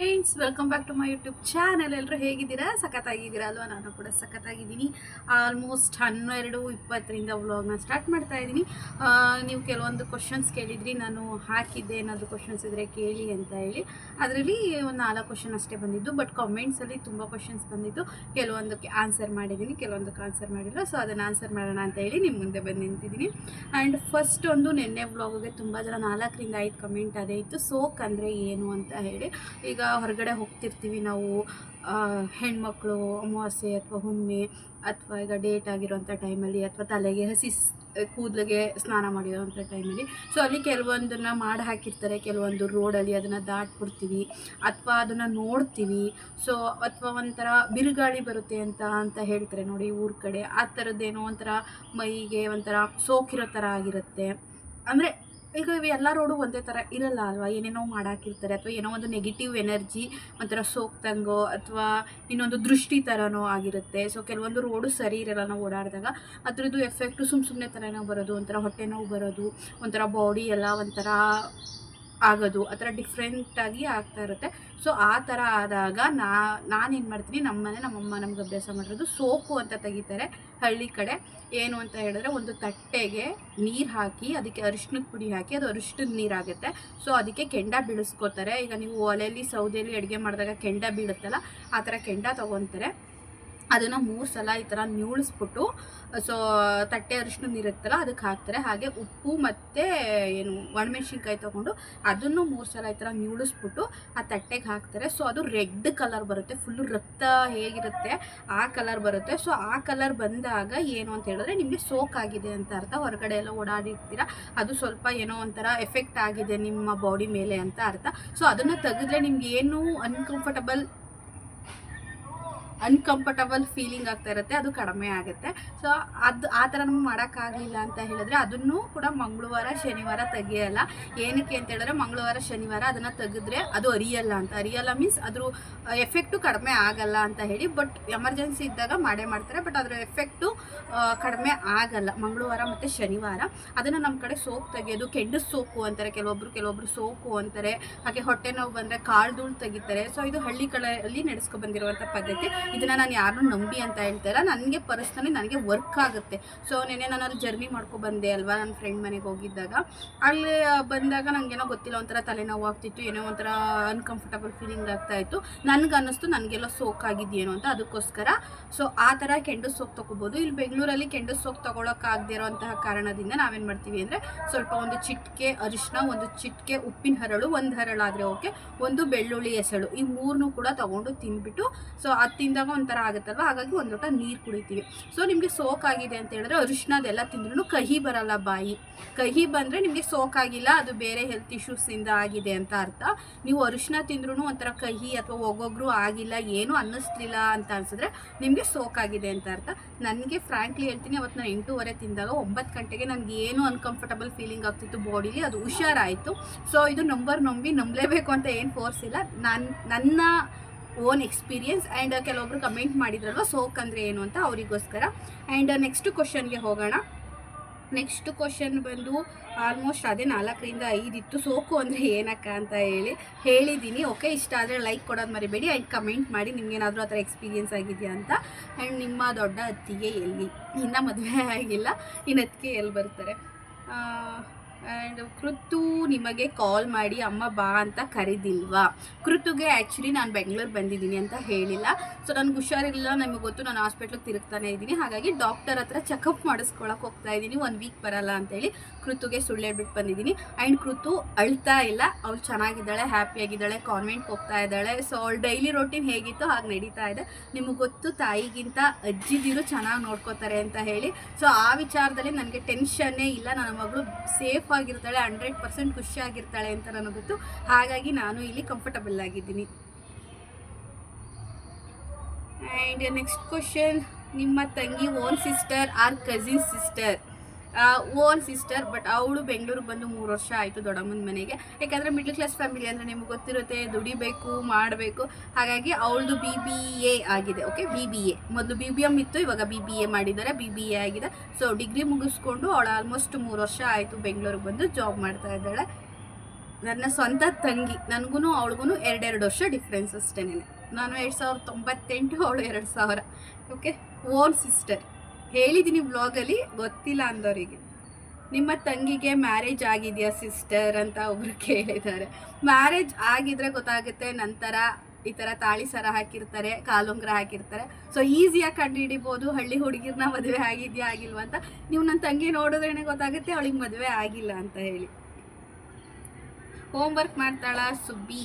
Friends welcome back to my YouTube channel ಎಲ್ಲರೂ ಹೇಗಿದ್ದೀರಾ? ಸಖತ್ತಾಗಿದ್ದೀರಾ ಅಲ್ವಾ? ನಾನು ಕೂಡ ಸಖತ್ತಾಗಿದ್ದೀನಿ. ಆಲ್ಮೋಸ್ಟ್ ಹನ್ನೆರಡು ಇಪ್ಪತ್ತರಿಂದ ವ್ಲಾಗ್ನ ಸ್ಟಾರ್ಟ್ ಮಾಡ್ತಾ ಇದ್ದೀನಿ. ನೀವು ಕೆಲವೊಂದು ಕ್ವಶನ್ಸ್ ಕೇಳಿದ್ರಿ, ನಾನು ಹಾಕಿದ್ದೆ. ಏನಾದರೂ ಕ್ವಶನ್ಸ್ ಇದ್ದರೆ ಕೇಳಿ ಅಂತ ಹೇಳಿ. ಅದರಲ್ಲಿ ಒಂದು ನಾಲ್ಕು ಕ್ವಶನ್ ಅಷ್ಟೇ ಬಂದಿದ್ದು. ಬಟ್ ಕಾಮೆಂಟ್ಸಲ್ಲಿ ತುಂಬ ಕ್ವಶನ್ಸ್ ಬಂದಿದ್ದು. ಕೆಲವೊಂದಕ್ಕೆ ಆನ್ಸರ್ ಮಾಡಿದ್ದೀನಿ. ಕೆಲವೊಂದಕ್ಕೆ ಆನ್ಸರ್ ಮಾಡಿಲ್ಲ. ಸೊ ಅದನ್ನು ಆನ್ಸರ್ ಮಾಡೋಣ ಅಂತ ಹೇಳಿ ನಿಮ್ಮ ಮುಂದೆ ಬಂದು ನಿಂತಿದ್ದೀನಿ. ಆ್ಯಂಡ್ ಫಸ್ಟ್ ಒಂದು ನಿನ್ನೆ ವ್ಲಾಗ್ಗೆ ತುಂಬ ಜನ ನಾಲ್ಕರಿಂದ ಐದು ಕಮೆಂಟ್ ಅದೇ ಇತ್ತು. ಸೋಕ್ ಅಂದರೆ ಏನು ಅಂತ ಹೇಳಿ. ಈಗ ಹೊರಗಡೆ ಹೋಗ್ತಿರ್ತೀವಿ ನಾವು ಹೆಣ್ಮಕ್ಳು ಅಮಾವಾಸ್ಯೆ ಅಥವಾ ಹುಣ್ಣಿ ಅಥವಾ ಈಗ ಡೇಟ್ ಆಗಿರೋಂಥ ಟೈಮಲ್ಲಿ ಅಥವಾ ತಲೆಗೆ ಹಸಿ ಕೂದಲಿಗೆ ಸ್ನಾನ ಮಾಡಿರೋಂಥ ಟೈಮಲ್ಲಿ ಸೊ ಅಲ್ಲಿ ಕೆಲವೊಂದನ್ನು ಮಾಡಿ ಹಾಕಿರ್ತಾರೆ, ಕೆಲವೊಂದು ರೋಡಲ್ಲಿ ಅದನ್ನು ದಾಟ್ಬಿಡ್ತೀವಿ ಅಥವಾ ಅದನ್ನು ನೋಡ್ತೀವಿ. ಸೊ ಅಥವಾ ಒಂಥರ ಬಿರುಗಾಳಿ ಬರುತ್ತೆ ಅಂತ ಅಂತ ಹೇಳ್ತಾರೆ ನೋಡಿ ಊರ ಕಡೆ. ಆ ಥರದ್ದೇನೋ ಒಂಥರ ಮೈಗೆ ಒಂಥರ ಸೋಕಿರೋ ಥರ ಆಗಿರುತ್ತೆ. ಅಂದರೆ ಈಗ ಇವು ಎಲ್ಲ ರೋಡು ಒಂದೇ ಥರ ಇರಲ್ಲ ಅಲ್ವಾ? ಏನೇನೋ ಮಾಡಾಕಿರ್ತಾರೆ ಅಥವಾ ಏನೋ ಒಂದು ನೆಗೆಟಿವ್ ಎನರ್ಜಿ ಒಂಥರ ಸೋಕ್ತಂಗೋ ಅಥವಾ ಇನ್ನೊಂದು ದೃಷ್ಟಿ ಥರನೋ ಆಗಿರುತ್ತೆ. ಸೊ ಕೆಲವೊಂದು ರೋಡು ಸರಿ ಇರಲ್ಲ ನಾವು ಓಡಾಡಿದಾಗ. ಅದ್ರದ್ದು ಎಫೆಕ್ಟು ಸುಮ್ಮ ಸುಮ್ಮನೆ ಥರನೋ ಬರೋದು, ಒಂಥರ ಹೊಟ್ಟೆ ಬರೋದು, ಒಂಥರ ಬಾಡಿ ಎಲ್ಲ ಒಂಥರ ಆಗೋದು, ಆ ಥರ ಡಿಫ್ರೆಂಟಾಗಿ ಆಗ್ತಾ ಇರುತ್ತೆ. ಸೊ ಆ ಥರ ಆದಾಗ ನಾ, ನಾನೇನು ಮಾಡ್ತೀನಿ, ನಮ್ಮನೆ ನಮ್ಮಮ್ಮ ನಮ್ಗೆ ಅಭ್ಯಾಸ ಮಾಡಿರೋದು ಸೋಪು ಅಂತ ತೆಗಿತಾರೆ ಹಳ್ಳಿ ಕಡೆ. ಏನು ಅಂತ ಹೇಳಿದ್ರೆ ಒಂದು ತಟ್ಟೆಗೆ ನೀರು ಹಾಕಿ, ಅದಕ್ಕೆ ಅರಿಶಿನದ ಪುಡಿ ಹಾಕಿ, ಅದು ಅರಿಶಿನದ ನೀರಾಗುತ್ತೆ. ಸೊ ಅದಕ್ಕೆ ಕೆಂಡ ಬೀಳಿಸ್ಕೋತಾರೆ ಈಗ ನೀವು ಒಲೆಯಲ್ಲಿ, ಸೌದೆಯಲ್ಲಿ ಅಡುಗೆ ಮಾಡಿದಾಗ ಕೆಂಡ ಬೀಳುತ್ತಲ್ಲ, ಆ ಥರ ಕೆಂಡ ತೊಗೊತಾರೆ. ಅದನ್ನು ಮೂರು ಸಲ ಈ ಥರ ನ್ಯೂಳಿಸ್ಬಿಟ್ಟು ಸೊ ತಟ್ಟೆ ಅರಿಶಿನ ನೀರುತ್ತಲ್ಲ ಅದಕ್ಕೆ ಹಾಕ್ತಾರೆ. ಹಾಗೆ ಉಪ್ಪು ಮತ್ತು ಏನು ಒಣಮೆಣ್ಸಿನ್ಕಾಯಿ ತೊಗೊಂಡು ಅದನ್ನು ಮೂರು ಸಲ ಈ ಥರ ನ್ಯೂಳಿಸ್ಬಿಟ್ಟು ಆ ತಟ್ಟೆಗೆ ಹಾಕ್ತಾರೆ. ಸೊ ಅದು ರೆಡ್ ಕಲರ್ ಬರುತ್ತೆ. ಫುಲ್ಲು ರಕ್ತ ಹೇಗಿರುತ್ತೆ ಆ ಕಲರ್ ಬರುತ್ತೆ. ಸೊ ಆ ಕಲರ್ ಬಂದಾಗ ಏನು ಅಂತ ಹೇಳಿದ್ರೆ ನಿಮಗೆ ಸೋಕ್ ಆಗಿದೆ ಅಂತ ಅರ್ಥ. ಹೊರಗಡೆ ಎಲ್ಲ ಓಡಾಡಿರ್ತೀರ, ಅದು ಸ್ವಲ್ಪ ಏನೋ ಒಂಥರ ಎಫೆಕ್ಟ್ ಆಗಿದೆ ನಿಮ್ಮ ಬಾಡಿ ಮೇಲೆ ಅಂತ ಅರ್ಥ. ಸೊ ಅದನ್ನು ತೆಗೆದ್ರೆ ನಿಮ್ಗೆ ಏನು ಅನ್ಕಂಫರ್ಟಬಲ್ ಅನ್ಕಂಫರ್ಟಬಲ್ ಫೀಲಿಂಗ್ ಆಗ್ತಾ ಇರುತ್ತೆ, ಅದು ಕಡಿಮೆ ಆಗುತ್ತೆ. ಸೊ ಅದು ಆ ಥರ ನಮ್ಗೆ ಮಾಡೋಕ್ಕಾಗಲಿಲ್ಲ ಅಂತ ಹೇಳಿದ್ರೆ ಅದನ್ನು ಕೂಡ ಮಂಗಳವಾರ, ಶನಿವಾರ ತೆಗೆಯಲ್ಲ. ಏನಕ್ಕೆ ಅಂತ ಹೇಳಿದ್ರೆ ಮಂಗಳವಾರ, ಶನಿವಾರ ಅದನ್ನು ತೆಗೆದ್ರೆ ಅದು ಅರಿಯಲ್ಲ ಅಂತ. ಅರಿಯಲ್ಲ ಮೀನ್ಸ್ ಅದ್ರ ಎಫೆಕ್ಟು ಕಡಿಮೆ ಆಗಲ್ಲ ಅಂತ ಹೇಳಿ ಬಟ್ ಎಮರ್ಜೆನ್ಸಿ ಇದ್ದಾಗ ಮಾಡೇ ಮಾಡ್ತಾರೆ ಬಟ್ ಅದರ ಎಫೆಕ್ಟು ಕಡಿಮೆ ಆಗಲ್ಲ. ಮಂಗಳವಾರ ಮತ್ತು ಶನಿವಾರ ಅದನ್ನು ನಮ್ಮ ಕಡೆ ಸೋಪ್ ತೆಗೆಯೋದು, ಕೆಂಡು ಸೋಪು ಅಂತಾರೆ, ಕೆಲವೊಬ್ರು ಕೆಲವೊಬ್ರು ಸೋಪು ಅಂತಾರೆ, ಹಾಗೆ ಹೊಟ್ಟೆ ನೋವು ಬಂದರೆ ಕಾಳು ಧೂಳು ತೆಗಿತಾರೆ. ಸೊ ಇದು ಹಳ್ಳಿ ಕಡೆಯಲ್ಲಿ ನಡೆಸ್ಕೊ ಬಂದಿರುವಂಥ ಪದ್ಧತಿ. ಇದನ್ನು ನಾನು ಯಾರನ್ನೂ ನಂಬಿ ಅಂತ ಹೇಳ್ತಾಯಿಲ್ಲ ನನಗೆ ಪರ್ಸ್ನಲಿ ನನಗೆ ವರ್ಕ್ ಆಗುತ್ತೆ. ಸೊ ನೆನೆ ನಾನು ಅಲ್ಲಿ ಜರ್ನಿ ಬಂದೆ ಅಲ್ವಾ ನನ್ನ ಫ್ರೆಂಡ್ ಮನೆಗೆ ಹೋಗಿದ್ದಾಗ. ಅಲ್ಲಿ ಬಂದಾಗ ನನಗೇನೋ ಗೊತ್ತಿಲ್ಲ, ಒಂಥರ ತಲೆನೋವು ಆಗ್ತಿತ್ತು, ಏನೋ ಒಂಥರ ಅನ್ಕಂಫರ್ಟಬಲ್ ಫೀಲಿಂಗ್ ಆಗ್ತಾ ಇತ್ತು. ನನಗೆ ಅನ್ನಿಸ್ತು ನನಗೆಲ್ಲ ಸೋಕ್ ಆಗಿದೆಯೇನೋ ಅಂತ ಅದಕ್ಕೋಸ್ಕರ. ಸೊ ಆ ಥರ ಕೆಂಡು ಸೋಕ್ ತೊಗೋಬೋದು. ಇಲ್ಲಿ ಬೆಂಗಳೂರಲ್ಲಿ ಕೆಂಡು ಸೋಪ್ ತೊಗೊಳಕ್ಕಾಗದೇ ಇರೋಂತಹ ಕಾರಣದಿಂದ ನಾವೇನು ಮಾಡ್ತೀವಿ ಅಂದರೆ ಸ್ವಲ್ಪ ಒಂದು ಚಿಟಿಕೆ ಅರಿಶಿನ ಒಂದು ಚಿಟ್ಕೆ ಉಪ್ಪಿನ ಹರಳು, ಒಂದು ಹರಳಾದರೆ ಓಕೆ ಒಂದು ಬೆಳ್ಳುಳ್ಳಿ ಎಸಳು ಈ ಮೂರನ್ನೂ ಕೂಡ ತೊಗೊಂಡು ತಿಂದ್ಬಿಟ್ಟು ಸೊ ಅದು ತಿಂದಾಗ ಒಂಥರ ಆಗುತ್ತಲ್ವ? ಹಾಗಾಗಿ ಒಂದು ಲೋಟ ನೀರು ಕುಡಿತೀವಿ. ಸೊ ನಿಮಗೆ ಸೋಕಾಗಿದೆ ಅಂತ ಹೇಳಿದ್ರೆ ಅರಿಶಿನದೆಲ್ಲ ತಿಂದ್ರೂ ಕಹಿ ಬರಲ್ಲ ಬಾಯಿ. ಕಹಿ ಬಂದರೆ ನಿಮಗೆ ಸೋಕಾಗಿಲ್ಲ ಅದು ಬೇರೆ ಹೆಲ್ತ್ ಇಶ್ಯೂಸಿಂದ ಆಗಿದೆ ಅಂತ ಅರ್ಥ. ನೀವು ಅರಿಶಿನ ತಿಂದ್ರೂ ಒಂಥರ ಕಹಿ ಅಥವಾ ಒಬ್ಬೊಬ್ಬರು ಆಗಿಲ್ಲ, ಏನೂ ಅನ್ನಿಸ್ಲಿಲ್ಲ ಅಂತ ಅನ್ಸಿದ್ರೆ ನಿಮಗೆ ಸೋಕಾಗಿದೆ ಅಂತ ಅರ್ಥ. ನನಗೆ ಫ್ರಾಂಕ್ಲಿ ಹೇಳ್ತೀನಿ ಅವತ್ತು ನಾನು ಎಂಟೂವರೆ ತಿಂದಾಗ ಒಂಬತ್ತು ಗಂಟೆಗೆ ನನಗೆ ಏನು ಅನ್ಕಂಫರ್ಟಬಲ್ ಫೀಲಿಂಗ್ ಆಗ್ತಿತ್ತು ಬಾಡಿಲಿ ಅದು ಹುಷಾರಾಯಿತು. ಸೊ ಇದು ನಂಬರ್ ನಂಬಿ ನಂಬಲೇಬೇಕು ಅಂತ ಏನು ಫೋರ್ಸ್ ಇಲ್ಲ. ನಾನು, ನನ್ನ ಓನ್ ಎಕ್ಸ್ಪೀರಿಯನ್ಸ್ ಆ್ಯಂಡ್ ಕೆಲವೊಬ್ರು ಕಮೆಂಟ್ ಮಾಡಿದ್ರಲ್ವ ಸೋಕ್ ಅಂದರೆ ಏನು ಅಂತ ಅವರಿಗೋಸ್ಕರ. ಆ್ಯಂಡ್ ನೆಕ್ಸ್ಟ್ ಕ್ವಶನ್ಗೆ ಹೋಗೋಣ. ನೆಕ್ಸ್ಟ್ ಕ್ವಶನ್ ಬಂದು ಆಲ್ಮೋಸ್ಟ್ ಅದೇ ನಾಲ್ಕರಿಂದ ಐದಿತ್ತು ಸೋಕು ಅಂದರೆ ಏನಕ್ಕ ಅಂತ ಹೇಳಿ ಹೇಳಿದ್ದೀನಿ ಓಕೆ ಇಷ್ಟ ಆದರೆ ಲೈಕ್ ಕೊಡೋದು ಮರಿಬೇಡಿ ಆ್ಯಂಡ್ ಕಮೆಂಟ್ ಮಾಡಿ ನಿಮ್ಗೇನಾದರೂ ಆ ಥರ ಎಕ್ಸ್ಪೀರಿಯೆನ್ಸ್ ಆಗಿದೆಯಾ ಅಂತ. ಆ್ಯಂಡ್ ನಿಮ್ಮ ದೊಡ್ಡ ಅತ್ತಿಗೆ ಎಲ್ಲಿ? ಇನ್ನೂ ಮದುವೆ ಆಗಿಲ್ಲ. ಇನ್ನು ಅತ್ತಿಗೆ ಎಲ್ಲಿ ಬರ್ತಾರೆ? ಆ್ಯಂಡ್ ಕೃತು ನಿಮಗೆ ಕಾಲ್ ಮಾಡಿ, ಅಮ್ಮ ಬಾ ಅಂತ ಕರೀದಿಲ್ವಾ? ಕೃತುಗೆ ಆ್ಯಕ್ಚುಲಿ ನಾನು ಬೆಂಗಳೂರು ಬಂದಿದ್ದೀನಿ ಅಂತ ಹೇಳಿಲ್ಲ. ಸೊ ನನಗೆ ಹುಷಾರಿಲ್ಲ ನಮಗೆ ಗೊತ್ತು ನಾನು ಹಾಸ್ಪಿಟ್ಲಿಗೆ ತಿರುಗ್ತಾನೆ ಇದ್ದೀನಿ. ಹಾಗಾಗಿ ಡಾಕ್ಟರ್ ಹತ್ರ ಚೆಕಪ್ ಮಾಡಿಸ್ಕೊಳಕ್ಕೆ ಹೋಗ್ತಾ ಇದ್ದೀನಿ. ಒಂದು ವೀಕ್ ಬರಲ್ಲ ಅಂತೇಳಿ ಕೃತುಗೆ ಸುಳ್ಳು ಹೇಳ್ಬಿಟ್ಟು ಬಂದಿದ್ದೀನಿ. ಆ್ಯಂಡ್ ಕೃತು ಅಳ್ತಾ ಇಲ್ಲ. ಅವಳು ಚೆನ್ನಾಗಿದ್ದಾಳೆ ಹ್ಯಾಪಿಯಾಗಿದ್ದಾಳೆ ಕಾನ್ವೆಂಟ್ಗೆ ಹೋಗ್ತಾ ಇದ್ದಾಳೆ. ಸೊ ಅವಳು ಡೈಲಿ ರೊಟೀನ್ ಹೇಗಿತ್ತು ಹಾಗೆ ನಡೀತಾ ಇದೆ. ನಿಮಗೆ ಗೊತ್ತು ತಾಯಿಗಿಂತ ಅಜ್ಜಿದಿರು ಚೆನ್ನಾಗಿ ನೋಡ್ಕೋತಾರೆ ಅಂತ ಹೇಳಿ. ಸೊ ಆ ವಿಚಾರದಲ್ಲಿ ನನಗೆ ಟೆನ್ಷನ್ನೇ ಇಲ್ಲ. ನನ್ನ ಮಗಳು ಸೇಫ್ ಆಗಿರ್ತಾಳೆ ಹಂಡ್ರೆಡ್ ಪರ್ಸೆಂಟ್ ಖುಷಿಯಾಗಿರ್ತಾಳೆ ಅಂತ ನನಗೆ ಗೊತ್ತು. ಹಾಗಾಗಿ ನಾನು ಇಲ್ಲಿ ಕಂಫರ್ಟಬಲ್ ಆಗಿದ್ದೀನಿ. ಆ್ಯಂಡ್ ನೆಕ್ಸ್ಟ್ ಕ್ವಶನ್ ನಿಮ್ಮ ತಂಗಿ own sister or cousin sister own sister but ಅವಳು ಬೆಂಗಳೂರಿಗೆ ಬಂದು ಮೂರು ವರ್ಷ ಆಯಿತು ದೊಡ್ಡಮ್ಮನ ಮನೆಗೆ. ಯಾಕಂದರೆ ಮಿಡ್ಲ್ ಕ್ಲಾಸ್ ಫ್ಯಾಮಿಲಿ ಅಂದರೆ ನಿಮ್ಗೆ ಗೊತ್ತಿರುತ್ತೆ, ದುಡಿಬೇಕು, ಮಾಡಬೇಕು. ಹಾಗಾಗಿ ಅವಳದು ಬಿ ಬಿ ಎ ಆಗಿದೆ ಓಕೆ ಬಿ ಬಿ ಎ ಮೊದಲು ಬಿ ಬಿ ಎಂ ಇತ್ತು, ಇವಾಗ ಬಿ ಬಿ ಎ ಮಾಡಿದ್ದಾರೆ ಬಿ ಬಿ ಎ ಆಗಿದೆ. ಸೊ ಡಿಗ್ರಿ ಮುಗಿಸ್ಕೊಂಡು ಅವಳು ಆಲ್ಮೋಸ್ಟ್ ಮೂರು ವರ್ಷ ಆಯಿತು ಬೆಂಗಳೂರಿಗೆ ಬಂದು ಜಾಬ್ ಮಾಡ್ತಾ ಇದ್ದಾಳೆ. ನನ್ನ ಸ್ವಂತ ತಂಗಿ ನನಗೂ ಅವಳಿಗೂ ಎರಡೆರಡು ವರ್ಷ ಡಿಫ್ರೆನ್ಸ್ ಅಷ್ಟೇನೆ ನಾನು ಎರಡು ಸಾವಿರದ ತೊಂಬತ್ತೆಂಟು, ಅವಳು ಎರಡು ಸಾವಿರ ಓಕೆ ಓನ್ ಸಿಸ್ಟರ್ ಹೇಳಿದ್ದೀನಿ ಬ್ಲಾಗಲ್ಲಿ ಗೊತ್ತಿಲ್ಲ ಅಂದವರಿಗೆ. ನಿಮ್ಮ ತಂಗಿಗೆ ಮ್ಯಾರೇಜ್ ಆಗಿದೆಯಾ ಸಿಸ್ಟರ್ ಅಂತ ಒಬ್ರು ಕೇಳಿದ್ದಾರೆ. ಮ್ಯಾರೇಜ್ ಆಗಿದ್ರೆ ಗೊತ್ತಾಗುತ್ತೆ, ನಂತರ ಈ ಥರ ತಾಳಿ ಸರ ಹಾಕಿರ್ತಾರೆ ಕಾಲುಂಗ್ರ ಹಾಕಿರ್ತಾರೆ. ಸೊ ಈಸಿಯಾಗಿ ಕಂಡು ಹಿಡಿಬೋದು ಹಳ್ಳಿ ಹುಡುಗಿರ್ನ ಮದುವೆ ಆಗಿದೆಯಾ, ಆಗಿಲ್ವಾ ಅಂತ. ನೀವು ನನ್ನ ತಂಗಿ ನೋಡಿದ್ರೇ ಗೊತ್ತಾಗುತ್ತೆ, ಅವಳಿಗೆ ಮದುವೆ ಆಗಿಲ್ಲ ಅಂತ ಹೇಳಿ. ಹೋಮ್ ವರ್ಕ್ ಮಾಡ್ತಾಳ, ಸುಬ್ಬಿ?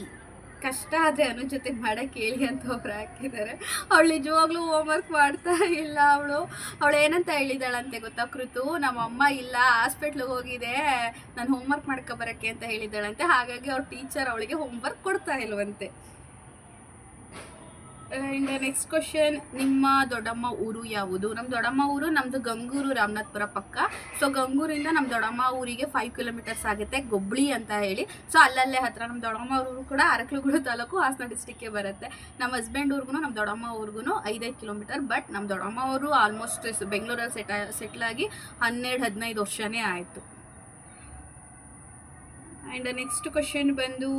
ಕಷ್ಟ ಆದರೆ ಅನು ಜೊತೆ ಮಾಡಕ್ಕೆ ಹೇಳಿ ಅಂತ ಒಬ್ರು ಹಾಕಿದ್ದಾರೆ. ಅವಳು ನಿಜವಾಗ್ಲೂ ಹೋಮ್ ವರ್ಕ್ ಮಾಡ್ತಾ ಇಲ್ಲ ಅವಳು. ಅವಳು ಏನಂತ ಹೇಳಿದಾಳಂತೆ ಗೊತ್ತಾ ಕೃತು? ನಮ್ಮ ಅಮ್ಮ ಇಲ್ಲ, ಹಾಸ್ಪಿಟ್ಲಿಗೆ ಹೋಗಿದೆ. ನಾನು ಹೋಮ್ ವರ್ಕ್ ಮಾಡ್ಕೊ ಬರೋಕ್ಕೆ ಅಂತ ಹೇಳಿದಾಳಂತೆ ಹಾಗಾಗಿ ಅವ್ರ ಟೀಚರ್ ಅವಳಿಗೆ ಹೋಮ್ ವರ್ಕ್ ಕೊಡ್ತಾ ಇಲ್ವಂತೆ. ಆ್ಯಂಡ್ ನೆಕ್ಸ್ಟ್ ಕ್ವಶನ್ ನಿಮ್ಮ ದೊಡ್ಡಮ್ಮ ಊರು ಯಾವುದು? ನಮ್ಮ ದೊಡ್ಡಮ್ಮ ಊರು ನಮ್ಮದು ಗಂಗೂರು ರಾಮನಾಥ್ಪುರ ಪಕ್ಕ. ಸೊ ಗಂಗೂರಿಂದ ನಮ್ಮ ದೊಡ್ಡಮ್ಮ ಊರಿಗೆ ಫೈವ್ ಕಿಲೋಮೀಟರ್ಸ್ ಆಗುತ್ತೆ, ಗೊಬ್ಳಿ ಅಂತ ಹೇಳಿ. ಸೊ ಅಲ್ಲಲ್ಲೇ ಹತ್ರ ನಮ್ಮ ದೊಡ್ಡಮ್ಮ ಊರು ಕೂಡ ಅರಕಲಗೂಡು ತಾಲೂಕು ಹಾಸನ ಡಿಸ್ಟಿಕ್ಗೆ ಬರುತ್ತೆ. ನಮ್ಮ ಹಸ್ಬೆಂಡ್ ಊರಿಗೂ ನಮ್ಮ ದೊಡ್ಡಮ್ಮ ಊರಿಗೂ ಐದೈದು ಕಿಲೋಮೀಟರ್ ಬಟ್ ನಮ್ಮ ದೊಡ್ಡಮ್ಮ ಅವರು ಆಲ್ಮೋಸ್ಟ್ ಬೆಂಗಳೂರಲ್ಲಿ ಸೆಟ ಆಗಿ ಹನ್ನೆರಡು, ಹದಿನೈದು ವರ್ಷನೇ ಆಯಿತು. ಆ್ಯಂಡ್ ನೆಕ್ಸ್ಟ್ ಕ್ವಶನ್ ಬಂದು